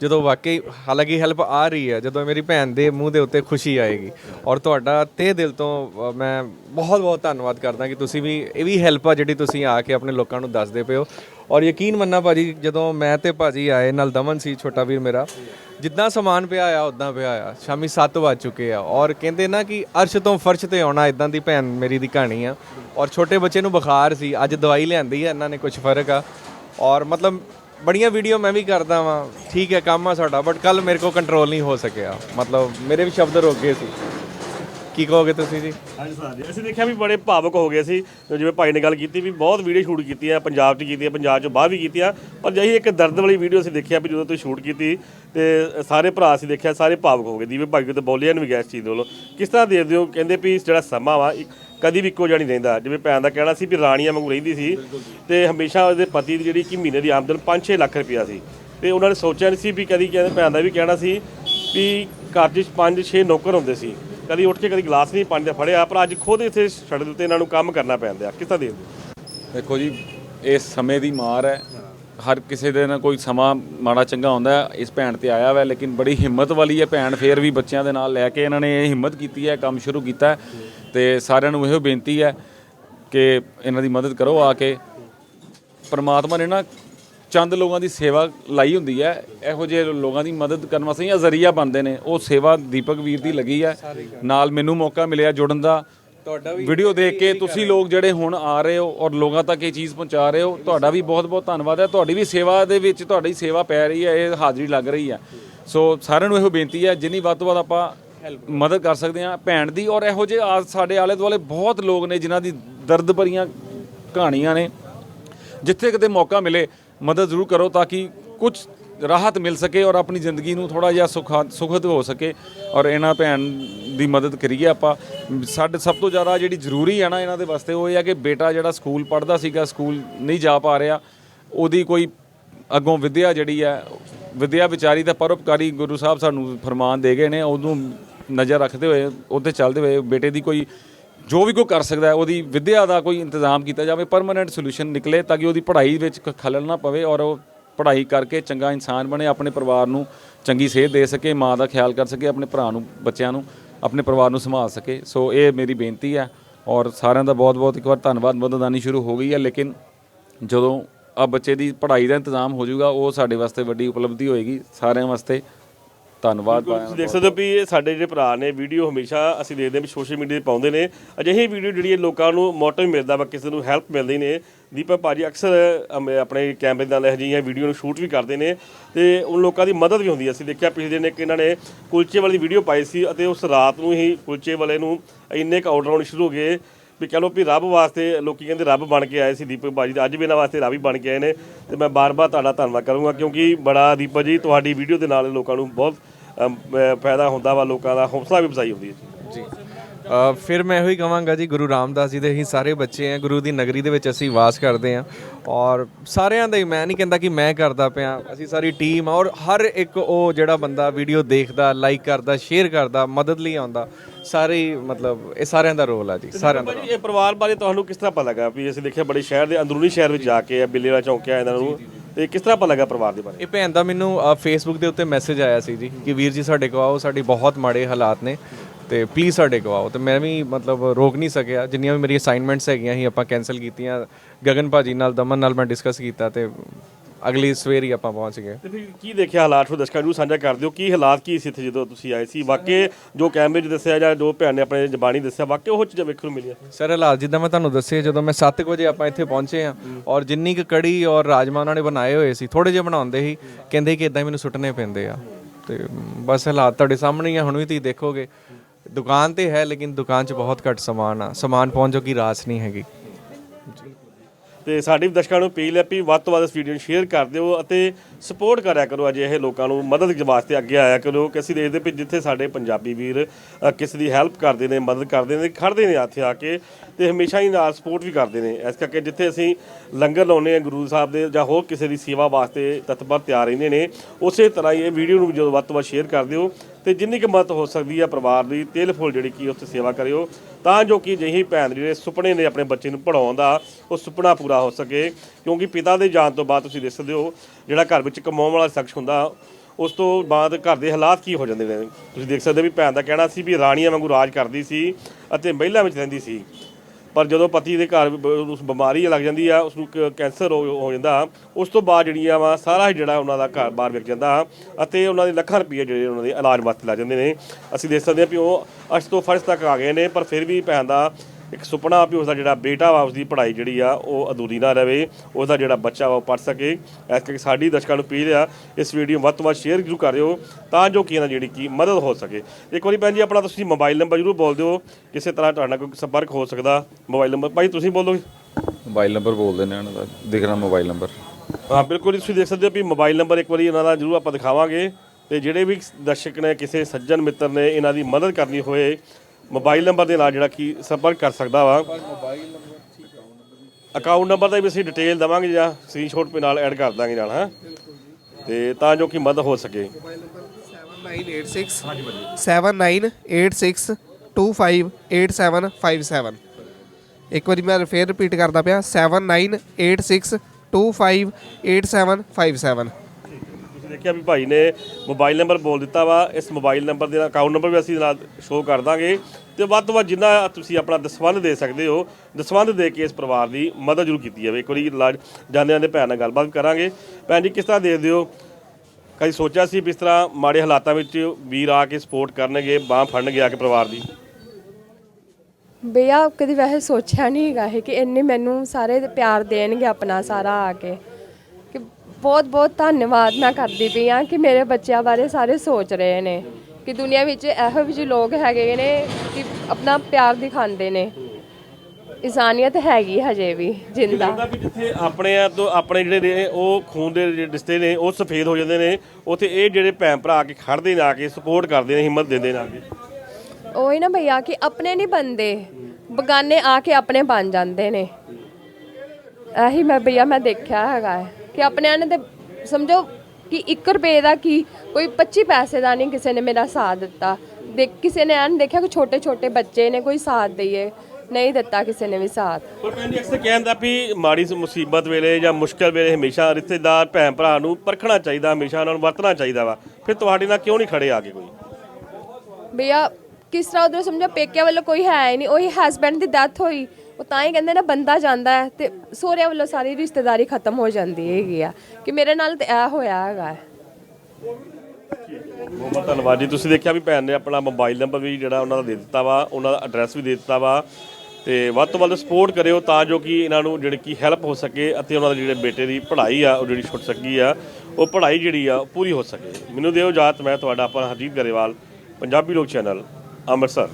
ਜਦੋਂ ਵਾਕਈ ਹਾਲਾਂਕਿ ਹੈਲਪ ਆ ਰਹੀ ਹੈ ਜਦੋਂ ਮੇਰੀ ਭੈਣ ਦੇ ਮੂੰਹ ਦੇ ਉੱਤੇ ਖੁਸ਼ੀ ਆਏਗੀ। ਔਰ ਤੁਹਾਡਾ ਤੇ ਦਿਲ ਤੋਂ ਅ, ਮੈਂ ਬਹੁਤ ਬਹੁਤ ਧੰਨਵਾਦ ਕਰਦਾ ਕਿ ਤੁਸੀਂ ਵੀ ਇਹ ਵੀ ਹੈਲਪ ਆ ਜਿਹੜੀ ਤੁਸੀਂ ਆ ਕੇ ਆਪਣੇ ਲੋਕਾਂ ਨੂੰ ਦੱਸਦੇ ਪਏ ਹੋ। ਔਰ ਯਕੀਨ ਮੰਨਣਾ ਭਾਜੀ, ਜਦੋਂ ਮੈਂ ਤੇ ਭਾਜੀ ਆਏ, ਨਾਲ ਦਮਨ ਸੀ, ਛੋਟਾ ਵੀਰ ਮੇਰਾ, ਜਿੱਦਾਂ ਸਮਾਨ ਪਿਆ ਆ ਉਦਾਂ ਪਿਆ ਆ। ਸ਼ਾਮੀ 7 ਵੱਜ ਚੁੱਕੇ ਆ। ਔਰ ਕਹਿੰਦੇ ਨਾ ਕਿ ਅਰਸ਼ ਤੋਂ ਫਰਸ਼ ਤੇ ਆਉਣਾ ਇਦਾਂ ਦੀ ਭੈਣ ਮੇਰੀ ਦੀ ਕਹਾਣੀ ਆ। ਔਰ ਛੋਟੇ ਬੱਚੇ ਨੂੰ ਬੁਖਾਰ ਸੀ, ਅੱਜ ਦਵਾਈ ਲਿਆਂਦੀ ਆ, ਇਹਨਾਂ ਨੇ ਕੁਝ ਫ਼ਰਕ ਆ। ਔਰ ਮਤਲਬ ਬੜੀਆਂ ਵੀਡੀਓ ਮੈਂ ਵੀ ਕਰਦਾ ਵਾਂ। ਠੀਕ ਹੈ, ਕੰਮ ਆ ਸਾਡਾ, ਬਟ ਕੱਲ ਮੇਰੇ ਕੋ ਕੰਟਰੋਲ ਨਹੀਂ ਹੋ ਸਕਿਆ। ਮਤਲਬ ਮੇਰੇ ਵੀ ਸ਼ਬਦ ਰੁਕ ਗਏ ਸੀ। ਕੀ ਕਹੋਗੇ ਤੁਸੀਂ ਜੀ? ਹਾਂਜੀ ਸਰ ਅਸੀਂ ਦੇਖਿਆ ਵੀ ਬੜੇ ਭਾਵੁਕ ਹੋ ਗਏ ਸੀ। ਜਿਵੇਂ ਭਾਈ ਨੇ ਗੱਲ ਕੀਤੀ ਵੀ ਬਹੁਤ ਵੀਡੀਓ ਸ਼ੂਟ ਕੀਤੀ ਆ ਪੰਜਾਬ 'ਚ ਕੀਤੀ ਆ ਪੰਜਾਬ 'ਚੋਂ ਬਾਹਰ ਵੀ ਕੀਤੀ ਆ। ਪਰ ਜਿਹੀ ਇੱਕ ਦਰਦ ਵਾਲੀ ਵੀਡੀਓ ਅਸੀਂ ਦੇਖਿਆ ਵੀ ਜਦੋਂ ਤੁਸੀਂ ਸ਼ੂਟ ਕੀਤੀ ਤੇ ਸਾਰੇ ਭਰਾ ਅਸੀਂ ਦੇਖਿਆ ਸਾਰੇ ਭਾਵੁਕ ਹੋ ਗਏ ਦੀਵੇ ਭਾਈ ਤੇ ਬੋਲਿਆ ਨਹੀਂ ਗਿਆ ਇਸ ਚੀਜ਼ ਦੇ ਵੱਲੋਂ। ਕਿਸ ਤਰ੍ਹਾਂ ਦੇਖਦੇ ਹੋ ਕਹਿੰਦੇ ਵੀ ਜਿਹੜਾ ਸਮਾਂ ਵਾ ਇੱਕ ਕਦੀ ਵੀ ਇੱਕੋ ਨਹੀਂ ਰਹਿੰਦਾ। ਜਿਵੇਂ ਭੈਣ ਦਾ ਕਹਿਣਾ ਸੀ ਵੀ ਰਾਣੀਆਂ ਵਾਂਗੂ ਰਹਿੰਦੀ ਸੀ। ਤੇ ਹਮੇਸ਼ਾ ਉਹਦੇ ਪਤੀ ਦੀ ਜਿਹੜੀ ਕਿ ਮਹੀਨੇ ਦੀ ਆਮਦਨ 5-6 ਲੱਖ ਰੁਪਇਆ ਸੀ। ਤੇ ਉਹਨਾਂ ਨੇ ਸੋਚਿਆ ਨਹੀਂ ਸੀ ਵੀ ਕਦੀ ਕਹਿੰਦੇ ਭੈਣ ਦਾ ਵੀ ਕਹਿਣਾ ਸੀ ਵੀ ਘਰ 'ਚ 5-6 ਨੌਕਰ ਹੁੰਦੇ ਸੀ। ਕਦੀ ਉੱਠ ਕੇ ਕਦੀ ਗਲਾਸ ਨਹੀਂ ਪਾਣੀ ਦਾ ਫੜਿਆ, ਪਰ ਅੱਜ ਖੁਦ ਇੱਥੇ ਛੱਡ ਦਿੱਤੇ, ਇਹਨਾਂ ਨੂੰ ਕੰਮ ਕਰਨਾ ਪੈਂਦਾ ਕਿਸ ਤਰ੍ਹਾਂ ਦੇਖਦੇ ਦੇਖੋ ਜੀ, ਇਹ ਸਮੇਂ ਦੀ ਮਾਰ ਹੈ। ਹਰ ਕਿਸੇ ਦੇ ਨਾਲ ਕੋਈ ਸਮਾਂ ਮਾੜਾ ਚੰਗਾ ਹੁੰਦਾ ਇਸ ਭੈਣ ਤੇ ਆਇਆ ਵੈ, ਲੇਕਿਨ ਬੜੀ ਹਿੰਮਤ ਵਾਲੀ ਹੈ ਭੈਣ, ਫੇਰ ਵੀ ਬੱਚਿਆਂ ਦੇ ਨਾਲ ਲੈ ਕੇ ਇਹਨਾਂ ਨੇ ਇਹ ਹਿੰਮਤ ਕੀਤੀ ਹੈ, ਕੰਮ ਸ਼ੁਰੂ ਕੀਤਾ ਹੈ। ਤੇ ਸਾਰਿਆਂ ਨੂੰ ਇਹੋ ਬੇਨਤੀ ਹੈ ਕਿ ਇਹਨਾਂ ਦੀ ਮਦਦ ਕਰੋ ਆ ਕੇ। ਪਰਮਾਤਮਾ ਨੇ ਨਾ ਚੰਦ ਲੋਕਾਂ ਦੀ ਸੇਵਾ ਲਾਈ ਹੁੰਦੀ ਹੈ ਇਹੋ ਜਿਹੇ ਲੋਕਾਂ ਦੀ ਮਦਦ ਕਰਨ ਵਾਸਤੇ ਜਾਂ ਜ਼ਰੀਆ ਬਣਦੇ ਨੇ ਉਹ ਸੇਵਾ ਦੀਪਕ ਵੀਰ ਦੀ ਲੱਗੀ ਹੈ। ਨਾਲ ਮੈਨੂੰ ਮੌਕਾ ਮਿਲਿਆ ਜੁੜਨ ਦਾ। ਤੁਹਾਡਾ ਵੀਡੀਓ ਦੇਖ ਕੇ ਤੁਸੀਂ ਲੋਕ ਜਿਹੜੇ ਹੁਣ ਆ ਰਹੇ ਹੋ ਔਰ ਲੋਕਾਂ ਤੱਕ ਇਹ ਚੀਜ਼ ਪਹੁੰਚਾ ਰਹੇ ਹੋ ਤੁਹਾਡਾ ਵੀ ਬਹੁਤ-ਬਹੁਤ ਧੰਨਵਾਦ ਹੈ। ਤੁਹਾਡੀ ਵੀ ਸੇਵਾ ਦੇ ਵਿੱਚ ਤੁਹਾਡੀ ਸੇਵਾ ਪੈ ਰਹੀ ਹੈ ਇਹ ਹਾਜ਼ਰੀ ਲੱਗ ਰਹੀ ਹੈ। ਸੋ ਸਾਰਿਆਂ ਨੂੰ ਇਹੋ ਬੇਨਤੀ ਹੈ ਜਿੰਨੀ ਵੱਧ ਤੋਂ ਵੱਧ ਆਪਾਂ ਮਦਦ ਕਰ ਸਕਦੇ ਹਾਂ ਭੈਣ ਦੀ ਔਰ ਇਹੋ ਜਿਹੇ ਆ ਸਾਡੇ ਆਲੇ ਦੁਆਲੇ ਬਹੁਤ ਲੋਕ ਨੇ ਜਿਨ੍ਹਾਂ ਦੀ ਦਰਦ ਭਰੀਆਂ ਕਹਾਣੀਆਂ ਨੇ। ਜਿੱਥੇ ਕਿਤੇ ਮੌਕਾ ਮਿਲੇ ਮਦਦ ਜ਼ਰੂਰ ਕਰੋ ਤਾਂ ਕਿ ਕੁਝ ਰਾਹਤ ਮਿਲ ਸਕੇ ਔਰ ਆਪਣੀ ਜ਼ਿੰਦਗੀ ਨੂੰ ਥੋੜਾ ਜਿਹਾ ਸੁਖਾ ਸੁਖਦ ਹੋ ਸਕੇ ਔਰ ਇਹਨਾਂ ਭੈਣ ਦੀ ਮਦਦ ਕਰੀਏ ਆਪਾਂ। ਸਾਡੇ ਸਭ ਤੋਂ ਜ਼ਿਆਦਾ ਜਿਹੜੀ ਜ਼ਰੂਰੀ ਹੈ ਨਾ ਇਹਨਾਂ ਦੇ ਵਾਸਤੇ ਉਹ ਇਹ ਹੈ ਕਿ ਬੇਟਾ ਜਿਹੜਾ ਸਕੂਲ ਪੜ੍ਹਦਾ ਸੀਗਾ, ਸਕੂਲ ਨਹੀਂ ਜਾ ਪਾ ਰਿਹਾ, ਉਹਦੀ ਕੋਈ ਅੱਗੋਂ ਵਿਦਿਆ ਜਿਹੜੀ ਹੈ ਵਿਦਿਆ ਵਿਚਾਰੀ ਦਾ ਪਰਉਪਕਾਰੀ ਗੁਰੂ ਸਾਹਿਬ ਸਾਨੂੰ ਫਰਮਾਨ ਦੇ ਗਏ ਨੇ, ਉਹਨੂੰ ਨਜ਼ਰ ਰੱਖਦੇ ਹੋਏ, ਉਹਦੇ ਚੱਲਦੇ ਹੋਏ ਬੇਟੇ ਦੀ ਕੋਈ ਜੋ ਵੀ ਕੋਈ ਕਰ ਸਕਦਾ ਹੈ, ਉਹਦੀ ਵਿਦਿਆ ਦਾ ਕੋਈ ਇੰਤਜ਼ਾਮ ਕੀਤਾ ਜਾਵੇ ਪਰਮਨੈਂਟ ਸੋਲੂਸ਼ਨ ਨਿਕਲੇ ਤਾਂ ਕਿ ਉਹਦੀ ਪੜ੍ਹਾਈ ਵਿੱਚ ਖ- ਖਲਲ ਨਾ ਪਵੇ ਔਰ ਉਹ ਪੜ੍ਹਾਈ ਕਰਕੇ ਚੰਗਾ ਇਨਸਾਨ ਬਣੇ, ਆਪਣੇ ਪਰਿਵਾਰ ਨੂੰ ਚੰਗੀ ਸਿਹਤ ਦੇ ਸਕੇ, ਮਾਂ ਦਾ ਖਿਆਲ ਕਰ ਸਕੇ, ਆਪਣੇ ਭਰਾ ਨੂੰ, ਬੱਚਿਆਂ ਨੂੰ, ਆਪਣੇ ਪਰਿਵਾਰ ਨੂੰ ਸੰਭਾਲ ਸਕੇ। ਸੋ ਇਹ ਮੇਰੀ ਬੇਨਤੀ ਹੈ ਔਰ ਸਾਰਿਆਂ ਦਾ ਬਹੁਤ-ਬਹੁਤ ਇੱਕ ਵਾਰ ਧੰਨਵਾਦ ਮਦਦ ਆਉਣੀ ਸ਼ੁਰੂ ਹੋ ਗਈ ਹੈ, ਲੇਕਿਨ ਜਦੋਂ ਆ ਬੱਚੇ ਦੀ ਪੜ੍ਹਾਈ ਦਾ ਇੰਤਜ਼ਾਮ ਹੋ ਜਾਊਗਾ, ਉਹ ਸਾਡੇ ਵਾਸਤੇ ਵੱਡੀ ਉਪਲਬਧੀ ਹੋਏਗੀ। ਸਾਰਿਆਂ ਵਾਸਤੇ ਧੰਨਵਾਦ ਤੁਸੀਂ ਦੇਖ ਸਕਦੇ ਹੋ ਵੀ ਇਹ ਸਾਡੇ ਜਿਹੜੇ ਭਰਾ ਨੇ ਵੀਡੀਓ ਹਮੇਸ਼ਾ ਅਸੀਂ ਦੇਖਦੇ ਹਾਂ ਵੀ ਸੋਸ਼ਲ ਮੀਡੀਆ ਤੇ ਪਾਉਂਦੇ ਨੇ। ਅਜਿਹੀ ਵੀਡੀਓ ਜਿਹੜੀ ਹੈ ਲੋਕਾਂ ਨੂੰ ਮੋਟਿਵ ਮਿਲਦਾ ਵਾ ਕਿਸੇ ਨੂੰ ਹੈਲਪ ਮਿਲਦੀ ਨੇ। ਦੀਪਕ ਭਾਜੀ ਅਕਸਰ ਅਮ, ਆਪਣੇ ਕੈਮਰੇ ਨਾਲ ਇਹੋ ਜਿਹੀਆਂ ਵੀਡੀਓ ਨੂੰ ਸ਼ੂਟ ਵੀ ਕਰਦੇ ਨੇ ਤੇ ਉਹ ਲੋਕਾਂ ਦੀ ਮਦਦ ਵੀ ਹੁੰਦੀ ਹੈ ਅਸੀਂ ਦੇਖਿਆ ਪਿਛਲੇ ਦਿਨ ਇੱਕ ਇਹਨਾਂ ਨੇ ਕੁਲਚੇ ਵਾਲੀ ਵੀਡੀਓ ਪਾਈ ਸੀ ਅਤੇ ਉਸ ਰਾਤ ਨੂੰ ਹੀ ਕੁਲਚੇ ਵਾਲੇ ਨੂੰ ਇੰਨੇ ਕ ਆਰਡਰ ਆਉਣੇ ਸ਼ੁਰੂ ਹੋ ਗਏ ਵੀ ਕਹ ਲਓ ਵੀ ਰੱਬ ਵਾਸਤੇ ਲੋਕੀ ਕਹਿੰਦੇ ਰੱਬ ਬਣ ਕੇ ਆਏ ਸੀ ਦੀਪਕ ਭਾਜੀ ਤੇ ਅੱਜ ਵੀ ਇਹਨਾਂ ਵਾਸਤੇ ਰੱਬ ਹੀ ਬਣ ਕੇ ਆਏ ਨੇ ਤੇ ਮੈਂ ਬਾਰ-ਬਾਰ ਤੁਹਾਡਾ ਧੰਨਵਾਦ ਕਰੂੰਗਾ ਕਿਉਂਕਿ ਬੜਾ ਦੀਪਕ ਜੀ ਤੁਹਾਡੀ ਵੀਡੀਓ ਦੇ ਨਾਲ ਲੋਕਾਂ ਨੂੰ ਬਹੁਤ ਅਮ, ਅ, ਫਾਇਦਾ ਹੁੰਦਾ ਵਾ ਲੋਕਾਂ ਦਾ ਹੌਸਲਾ ਵੀ ਅਫਜ਼ਾਈ ਹੁੰਦੀ ਹੈ। ਜੀ। ਫਿਰ ਮੈਂ ਇਹੋ ਹੀ ਕਹਾਂਗਾ ਜੀ ਗੁਰੂ ਰਾਮਦਾਸ ਜੀ ਦੇ ਹੀ ਸਾਰੇ ਬੱਚੇ ਆ ਗੁਰੂ ਦੀ ਨਗਰੀ ਦੇ ਵਿੱਚ ਅਸੀਂ ਵਾਸ ਕਰਦੇ ਆ। ਔਰ ਸਾਰਿਆਂ ਦਾ ਹੀ ਮੈਂ ਨਹੀਂ ਕਹਿੰਦਾ ਕਿ ਮੈਂ ਕਰਦਾ ਪਿਆ ਅਸੀਂ ਸਾਰੀ ਟੀਮ ਆ ਔਰ ਹਰ ਇੱਕ ਉਹ ਜਿਹੜਾ ਬੰਦਾ ਵੀਡੀਓ ਦੇਖਦਾ ਲਾਈਕ ਕਰਦਾ ਸ਼ੇਅਰ ਕਰਦਾ ਮਦਦ ਲਈ ਆਉਂਦਾ ਸਾਰੇ ਮਤਲਬ ਇਹ ਸਾਰਿਆਂ ਦਾ ਰੋਲ ਆ ਜੀ ਸਾਰਿਆਂ ਦਾ ਇਹ ਪਰਿਵਾਰ ਬਾਰੇ ਤੁਹਾਨੂੰ ਕਿਸ ਤਰ੍ਹਾਂ ਪਤਾ ਲੱਗਾ ਵੀ ਅਸੀਂ ਦੇਖਿਆ ਬੜੇ ਸ਼ਹਿਰ ਦੇ ਅੰਦਰੂਨੀ ਸ਼ਹਿਰ ਵਿੱਚ ਜਾ ਕੇ ਆ ਬਿੱਲੇ ਵਾਲਾ ਚੌਂਕਿਆ ਇਹਨਾਂ ਨੂੰ? ਤੇ ਕਿਸ ਤਰ੍ਹਾਂ ਪਤਾ ਲੱਗਾ ਪਰਿਵਾਰ ਦੇ ਬਾਰੇ? ਇਹ ਭੈਣ ਦਾ ਮੈਨੂੰ ਫੇਸਬੁੱਕ ਦੇ ਉੱਤੇ ਮੈਸੇਜ ਆਇਆ ਸੀ ਜੀ ਕਿ ਵੀਰ ਜੀ ਸਾਡੇ ਕੋਲ ਆਓ ਸਾਡੀ ਬਹੁਤ ਮਾੜੇ ਹਾਲਾਤ ਨੇ। ਤੇ ਪਲੀਜ਼ ਸਾਡੇ ਗਵਾਓ। ਤੇ ਮੈਂ ਵੀ ਮਤਲਬ ਰੋਕ ਨਹੀਂ ਸਕਿਆ। ਜਿੰਨੀਆਂ ਵੀ ਮੇਰੀ ਅਸਾਈਨਮੈਂਟਸ ਹੈਗੀਆਂ ਸੀ ਆਪਾਂ ਕੈਨਸਲ ਕੀਤੀਆਂ। ਗਗਨ ਭਾਜੀ ਨਾਲ ਦਮਨ ਨਾਲ ਮੈਂ ਡਿਸਕਸ ਕੀਤਾ ਤੇ ਅਗਲੀ ਸਵੇਰ ਹੀ ਆਪਾਂ ਪਹੁੰਚ ਗਏ। ਤੇ ਫਿਰ ਕੀ ਦੇਖਿਆ ਹਾਲਾਤ? ਉਹ ਦਰਸ਼ਕਾਂ ਨੂੰ ਸਾਂਝਾ ਕਰ ਦਿਓ ਕੀ ਹਾਲਾਤ ਕੀ ਸੀ ਇੱਥੇ ਜਦੋਂ ਤੁਸੀਂ ਆਏ ਸੀ? ਵਾਕਈ ਜੋ ਕੈਮਰੇ 'ਚ ਦੱਸਿਆ ਜਾਂ ਜੋ ਭੈਣ ਨੇ ਆਪਣੇ ਜ਼ਬਾਨੀ ਦੱਸਿਆ ਵਾਕਈ ਉਹ ਚੀਜ਼ਾਂ ਵੇਖਣ ਨੂੰ ਮਿਲੀਆਂ? ਸਰ ਹਾਲਾਤ ਜਿੱਦਾਂ ਮੈਂ ਤੁਹਾਨੂੰ ਦੱਸਿਆ ਜਦੋਂ ਮੈਂ 7 ਵਜੇ ਆਪਾਂ ਇੱਥੇ ਪਹੁੰਚੇ ਆ ਔਰ ਜਿੰਨੀ ਕੁ ਕੜੀ ਔਰ ਰਾਜਮਾ ਉਹਨਾਂ ਨੇ ਬਣਾਏ ਹੋਏ ਸੀ ਥੋੜੇ ਜਿਹੇ ਬਣਾਉਂਦੇ ਸੀ ਕਹਿੰਦੇ ਕਿ ਇਦਾਂ ਹੀ ਮੈਨੂੰ ਸੁੱਟਣੇ ਪੈਂਦੇ ਆ। ਤੇ ਬਸ ਹਾਲਾਤ ਤੁਹਾਡੇ ਸਾਹਮਣੇ ਹੀ ਆ ਹੁਣ ਵੀ ਤੁਸੀਂ ਦੇਖੋਗੇ। ਦੁਕਾਨ ਤੇ ਹੈ ਲੇਕਿਨ ਦੁਕਾਨ 'ਚ ਬਹੁਤ ਘੱਟ ਸਮਾਨ ਆ। ਸਮਾਨ ਪਹੁੰਚ ਜੋ ਜੋਗੀ ਰਾਸ ਨਹੀਂ ਹੈਗੀ। ਤੇ ਸਾਡੀ ਵੀ ਦਰਸ਼ਕਾਂ ਨੂੰ ਅਪੀਲ ਹੈ ਵੀ ਵੱਧ ਤੋਂ ਵੱਧ ਇਸ ਵੀਡੀਓ ਨੂੰ ਸ਼ੇਅਰ ਕਰ ਦਿਓ ਅਤੇ ਸਪੋਰਟ ਕਰਿਆ ਕਰੋ ਅਜਿਹੇ ਲੋਕਾਂ ਨੂੰ ਮਦਦ ਦੇ ਵਾਸਤੇ ਅੱਗੇ ਆਇਆ ਕਰੋ ਕਿ ਅਸੀਂ ਦੇਖਦੇ ਵੀ ਜਿੱਥੇ ਸਾਡੇ ਪੰਜਾਬੀ ਵੀਰ ਅ, ਕਿਸੇ ਦੀ ਹੈਲਪ ਕਰਦੇ ਨੇ ਮਦਦ ਕਰਦੇ ਨੇ ਖੜਦੇ ਨੇ ਇੱਥੇ ਆ ਕੇ ਤੇ ਹਮੇਸ਼ਾ ਹੀ ਨਾਲ ਸਪੋਰਟ ਵੀ ਕਰਦੇ ਨੇ। ਇਸ ਕਰਕੇ ਜਿੱਥੇ ਅਸੀਂ ਲੰਗਰ ਲਾਉਨੇ ਆ ਗੁਰੂ ਸਾਹਿਬ ਦੇ ਜਾਂ ਹੋਰ ਕਿਸੇ ਦੀ ਸੇਵਾ ਵਾਸਤੇ ਤਤਪਰ ਤਿਆਰ ਰਹਿੰਦੇ ਨੇ ਉਸੇ ਤਰ੍ਹਾਂ ਹੀ ਇਹ ਵੀਡੀਓ ਨੂੰ ਜਦੋਂ ਵੱਧ ਤੋਂ ਵੱਧ ਸ਼ੇਅਰ ਕਰ ਦਿਓ। ਤੇ ਜਿੰਨੀ ਕੁ ਮਦਦ ਹੋ ਸਕਦੀ ਹੈ ਪਰਿਵਾਰ ਦੀ, ਤੇਲ ਫੁੱਲ ਜਿਹੜੀ ਕੀ ਉੱਥੇ ਸੇਵਾ ਕਰਿਓ, ਤਾਂ ਜੋ ਕਿ ਜਿਹੀ ਭੈਣ ਜਿਹੜੇ ਸੁਪਨੇ ਨੇ ਆਪਣੇ ਬੱਚੇ ਨੂੰ ਪੜਾਉਣ ਦਾ, ਉਹ ਸੁਪਨਾ ਪੂਰਾ ਹੋ ਸਕੇ। ਕਿਉਂਕਿ ਪਿਤਾ ਦੇ ਜਾਣ ਤੋਂ ਬਾਅਦ ਤੁਸੀਂ ਦੇਖ ਸਕਦੇ ਹੋ ਜਿਹੜਾ ਘਰ ਵਿੱਚ ਕਮਾਉਣ ਵਾਲਾ ਸ਼ਖਸ ਹੁੰਦਾ, ਉਸ ਤੋਂ ਬਾਅਦ ਘਰ ਦੇ ਹਾਲਾਤ ਕੀ ਹੋ ਜਾਂਦੇ ਨੇ? ਤੁਸੀਂ ਦੇਖ ਸਕਦੇ ਹੋ ਵੀ ਭੈਣ ਦਾ ਕਹਿਣਾ ਸੀ ਵੀ ਰਾਣੀਆਂ ਵਾਂਗੂ ਰਾਜ ਕਰਦੀ ਸੀ ਅਤੇ ਮਹਿਲਾ ਵਿੱਚ ਰਹਿੰਦੀ ਸੀ। ਪਰ ਜਦੋਂ ਪਤੀ ਦੇ ਘਰ ਉਸ ਬਿਮਾਰੀ ਲੱਗ ਜਾਂਦੀ ਆ, ਉਸ ਨੂੰ ਕ- ਕੈਂਸਰ ਹੋ ਹੋ ਜਾਂਦਾ, ਉਸ ਤੋਂ ਬਾਅਦ ਜਿਹੜੀਆਂ ਵਾ, ਸਾਰਾ ਹੀ ਜਿਹੜਾ ਉਹਨਾਂ ਦਾ ਘਰ ਬਾਹਰ ਵਿਕ ਜਾਂਦਾ ਅਤੇ ਉਹਨਾਂ ਦੇ ਲੱਖਾਂ ਰੁਪਏ ਜਿਹੜੇ ਉਹਨਾਂ ਦੇ ਇਲਾਜ ਵਾਸਤੇ ਲੱਗ ਜਾਂਦੇ ਨੇ। ਅਸੀਂ ਦੇਖ ਸਕਦੇ ਹਾਂ ਵੀ ਉਹ ਅਸ਼ ਤੋਂ ਫਰਸ਼ ਤੱਕ ਆ ਗਏ ਨੇ, ਪਰ ਫਿਰ ਵੀ ਭੈਣ ਦਾ ਇੱਕ ਸੁਪਨਾ ਵੀ ਉਸਦਾ ਜਿਹੜਾ ਬੇਟਾ ਵਾ ਉਸਦੀ ਪੜ੍ਹਾਈ ਜਿਹੜੀ ਆ ਉਹ ਅਧੂਰੀ ਨਾ ਰਵੇ ਉਹਦਾ ਜਿਹੜਾ ਬੱਚਾ ਵਾ ਉਹ ਪੜ੍ਹ ਸਕੇ। ਇਸ ਕਰਕੇ ਸਾਡੀ ਦਰਸ਼ਕਾਂ ਨੂੰ ਅਪੀਲ ਆ ਇਸ ਵੀਡੀਓ ਵੱਧ ਤੋਂ ਵੱਧ ਸ਼ੇਅਰ ਜ਼ਰੂਰ ਕਰਿਓ ਤਾਂ ਜੋ ਕਿ ਇਹਨਾਂ ਜਿਹੜੀ ਕੀ ਮਦਦ ਹੋ ਸਕੇ। ਇੱਕ ਵਾਰੀ ਭੈਣ ਜੀ ਆਪਣਾ ਤੁਸੀਂ ਮੋਬਾਈਲ ਨੰਬਰ ਜ਼ਰੂਰ ਬੋਲ ਦਿਓ ਕਿਸੇ ਤਰ੍ਹਾਂ ਤੁਹਾਡਾ ਨਾਲ ਕੋਈ ਸੰਪਰਕ ਹੋ ਸਕਦਾ ਮੋਬਾਈਲ ਨੰਬਰ ਭਾਈ ਤੁਸੀਂ ਬੋਲੋ ਮੋਬਾਈਲ ਨੰਬਰ ਬੋਲਦੇ ਨੇ ਉਹਨਾਂ ਦਾ ਦਿਖਣਾ ਮੋਬਾਈਲ ਨੰਬਰ ਹਾਂ ਬਿਲਕੁਲ ਜੀ, ਤੁਸੀਂ ਦੇਖ ਸਕਦੇ ਹੋ ਵੀ ਮੋਬਾਈਲ ਨੰਬਰ ਇੱਕ ਵਾਰੀ ਇਹਨਾਂ ਦਾ ਜ਼ਰੂਰ ਆਪਾਂ ਦਿਖਾਵਾਂਗੇ ਤੇ ਜਿਹੜੇ ਵੀ ਦਰਸ਼ਕ ਨੇ ਕਿਸੇ ਸੱਜਣ ਮਿੱਤਰ ਨੇ ਇਹਨਾਂ ਦੀ ਮਦਦ ਕਰਨੀ ਹੋਏ ਮੋਬਾਈਲ ਨੰਬਰ ਦੇ ਨਾਲ ਜਿਹੜਾ ਕਿ ਸੰਪਰਕ ਕਰ ਸਕਦਾ ਵਾ। ਅਕਾਊਂਟ ਨੰਬਰ ਦਾ ਵੀ ਅਸੀਂ ਡਿਟੇਲ ਦਵਾਂਗੇ ਜਾਂ ਸਕਰੀਨਸ਼ਾਟ ਪੇ ਨਾਲ ਐਡ ਕਰ ਦਾਂਗੇ ਨਾਲ, ਹਾਂ। ਤੇ ਤਾਂ ਜੋ ਕਿ ਮਦਦ ਹੋ ਸਕੇ। 7986 7986258757 ਇੱਕ ਵਾਰੀ ਮੈਂ ਫੇਰ ਰਿਪੀਟ ਕਰਦਾ ਪਿਆ 7986258757 ਤੁਸੀਂ ਦੇਖਿਆ ਵੀ ਭਾਈ ਨੇ ਮੋਬਾਈਲ ਨੰਬਰ ਬੋਲ ਦਿੱਤਾ ਵਾ, ਇਸ ਮੋਬਾਈਲ ਨੰਬਰ ਦੇ ਨਾਲ ਅਕਾਊਂਟ ਨੰਬਰ ਵੀ ਅਸੀਂ ਨਾਲ ਸ਼ੋਅ ਕਰ ਦਾਂਗੇ। ਤੇ ਵੱਧ ਤੋਂ ਵੱਧ ਜਿੰਨਾ ਤੁਸੀਂ ਆਪਣਾ ਦਸਵੰਧ ਦੇ ਸਕਦੇ ਹੋ, ਦਸਵੰਧ ਦੇ ਕੇ ਇਸ ਪਰਿਵਾਰ ਦੀ ਮਦਦ ਜ਼ਰੂਰ ਕੀਤੀ ਜਾਵੇ। ਇੱਕ ਵਾਰੀ ਲਾਜ ਜਾਂਦੇ ਜਾਂਦੇ ਭੈਣ ਨਾਲ ਗੱਲਬਾਤ ਕਰਾਂਗੇ। ਭੈਣ ਜੀ, ਕਿਸ ਤਰ੍ਹਾਂ ਦੇਖਦੇ ਹੋ ਕਦੀ ਸੋਚਿਆ ਸੀ ਵੀ ਇਸ ਤਰ੍ਹਾਂ ਮਾੜੇ ਹਾਲਾਤਾਂ ਵਿੱਚ ਵੀਰ ਆ ਕੇ ਸਪੋਰਟ ਕਰਨਗੇ, ਬਾਹ ਫੜਨਗੇ ਆ ਕੇ ਪਰਿਵਾਰ ਦੀ? ਭਈਆ ਕਦੀ ਵੈਸੇ ਸੋਚਿਆ ਨਹੀਂ ਹੈਗਾ ਇਹ ਕਿ ਇੰਨੇ ਮੈਨੂੰ ਸਾਰੇ ਪਿਆਰ ਦੇਣਗੇ ਆਪਣਾ ਸਾਰਾ ਆ ਕੇ। ਬਹੁਤ ਬਹੁਤ ਧੰਨਵਾਦ ਮੈਂ ਕਰਦੀ ਪਈ ਆ ਕਿ ਮੇਰੇ ਬੱਚਿਆਂ ਬਾਰੇ ਸਾਰੇ ਸੋਚ ਰਹੇ ਨੇ ਕਿ ਦੁਨੀਆ ਵਿੱਚ ਇਹੋ ਜਿਹੇ ਲੋਕ ਹੈਗੇ ਨੇ ਕਿ ਆਪਣਾ ਪਿਆਰ ਦਿਖਾਉਂਦੇ ਨੇ। ਇਨਸਾਨੀਅਤ ਹੈਗੀ ਹਜੇ ਵੀ ਜਿੰਦਾ। ਵੀ ਜਿੱਥੇ ਆਪਣੇ ਆ ਤੋਂ ਆਪਣੇ ਜਿਹੜੇ ਨੇ ਉਹ ਖੂਨ ਦੇ ਜਿਹੜੇ ਰਿਸ਼ਤੇ ਨੇ ਉਹ ਸਫੇਦ ਹੋ ਜਾਂਦੇ ਨੇ ਉੱਥੇ ਇਹ ਜਿਹੜੇ ਭੈਣ ਭਰਾ ਆ ਕੇ ਖੜਦੇ ਨੇ ਆ ਕੇ ਸਪੋਰਟ ਕਰਦੇ ਨੇ ਹਿੰਮਤ ਦਿੰਦੇ ਨੇ ਆ ਕੇ। ਉਹੀ ਨਾ ਭਈਆ ਕਿ ਆਪਣੇ ਨਹੀਂ ਬੰਦੇ ਬਗਾਨੇ ਆ ਕੇ ਆਪਣੇ ਬਣ ਜਾਂਦੇ ਨੇ। ਇਹੀ ਮੈਂ ਭਈਆ ਮੈਂ ਦੇਖਿਆ ਹੈਗਾ ਹੈ। ਕਿ ਆਪਣਿਆਂ ਨੇ ਤੇ ਸਮਝੋ ਕਿ 1 ਰੁਪਏ ਦਾ ਕੀ ਕੋਈ 25 ਪੈਸੇ ਦਾ ਨਹੀਂ ਕਿਸੇ ਨੇ ਮੇਰਾ ਸਾਥ ਦਿੱਤਾ। ਦੇਖ ਕਿਸੇ ਨੇ ਐਨ ਦੇਖਿਆ ਕਿ ਛੋਟੇ ਛੋਟੇ ਬੱਚੇ ਨੇ ਕੋਈ ਸਾਥ ਦਈਏ ਨਹੀਂ ਦਿੱਤਾ ਕਿਸੇ ਨੇ ਵੀ ਸਾਥ। ਪਰ ਕਹਿੰਦੀ ਅਕਸਰ ਕਹਿੰਦਾ ਵੀ ਮਾੜੀ ਮੁਸੀਬਤ ਵੇਲੇ ਜਾਂ ਮੁਸ਼ਕਲ ਵੇਲੇ ਹਮੇਸ਼ਾ ਰਿਸ਼ਤੇਦਾਰ ਭੈਣ ਭਰਾ ਨੂੰ ਪਰਖਣਾ ਚਾਹੀਦਾ ਹਮੇਸ਼ਾ ਉਹਨਾਂ ਨੂੰ ਵਰਤਣਾ ਚਾਹੀਦਾ ਵਾ। ਫਿਰ ਤੁਹਾਡੇ ਨਾਲ ਕਿਉਂ ਨਹੀਂ ਖੜੇ ਆ ਕੇ ਕੋਈ? ਭਈਆ ਕਿਸ ਤਰ੍ਹਾਂ ਉਧਰ ਸਮਝੋ ਪੇਕਿਆਂ ਵੱਲੋਂ ਕੋਈ ਹੈ ਹੀ ਨਹੀਂ ਉਹੀ ਹਸਬੈਂਡ ਦੀ ਡੈਥ ਹੋਈ। ਉਹ ਤਾਂ ਹੀ ਕਹਿੰਦੇ ਨਾ ਬੰਦਾ ਜਾਂਦਾ ਹੈ ਤੇ ਸਹੁਰਿਆਂ ਵੱਲੋਂ ਸਾਰੀ ਰਿਸ਼ਤੇਦਾਰੀ ਖਤਮ ਹੋ ਜਾਂਦੀ ਹੈਗੀ ਆ ਕਿ ਮੇਰੇ ਨਾਲ ਤੇ ਇਹ ਹੋਇਆ ਹੈਗਾ ਬਹੁਤ ਬਹੁਤ ਧੰਨਵਾਦ ਜੀ। ਤੁਸੀਂ ਦੇਖਿਆ ਵੀ ਭੈਣ ਨੇ ਆਪਣਾ ਮੋਬਾਈਲ ਨੰਬਰ ਵੀ ਜਿਹੜਾ ਉਹਨਾਂ ਦਾ ਦੇ ਦਿੱਤਾ ਵਾ, ਉਹਨਾਂ ਦਾ ਐਡਰੈਸ ਵੀ ਦੇ ਦਿੱਤਾ ਵਾ ਤੇ ਵੱਧ ਤੋਂ ਵੱਧ ਸਪੋਰਟ ਕਰਿਓ ਤਾਂ ਜੋ ਕਿ ਇਹਨਾਂ ਨੂੰ ਜਿਹੜੀ ਕੀ ਹੈਲਪ ਹੋ ਸਕੇ ਅਤੇ ਉਹਨਾਂ ਦੇ ਜਿਹੜੇ ਬੇਟੇ ਦੀ ਪੜ੍ਹਾਈ ਆ, ਉਹ ਜਿਹੜੀ ਛੁੱਟ ਸਕੀ ਆ, ਉਹ ਪੜ੍ਹਾਈ ਜਿਹੜੀ ਆ, ਉਹ ਪੂਰੀ ਹੋ ਸਕੇ। ਮੈਨੂੰ ਦਿਓ ਇਜਾਜ਼ਤ, ਮੈਂ ਤੁਹਾਡਾ ਆਪਣਾ ਹਰਜੀਤ ਗਰੇਵਾਲ, ਪੰਜਾਬੀ ਲੋਕ ਚੈਨਲ, ਅੰਮ੍ਰਿਤਸਰ।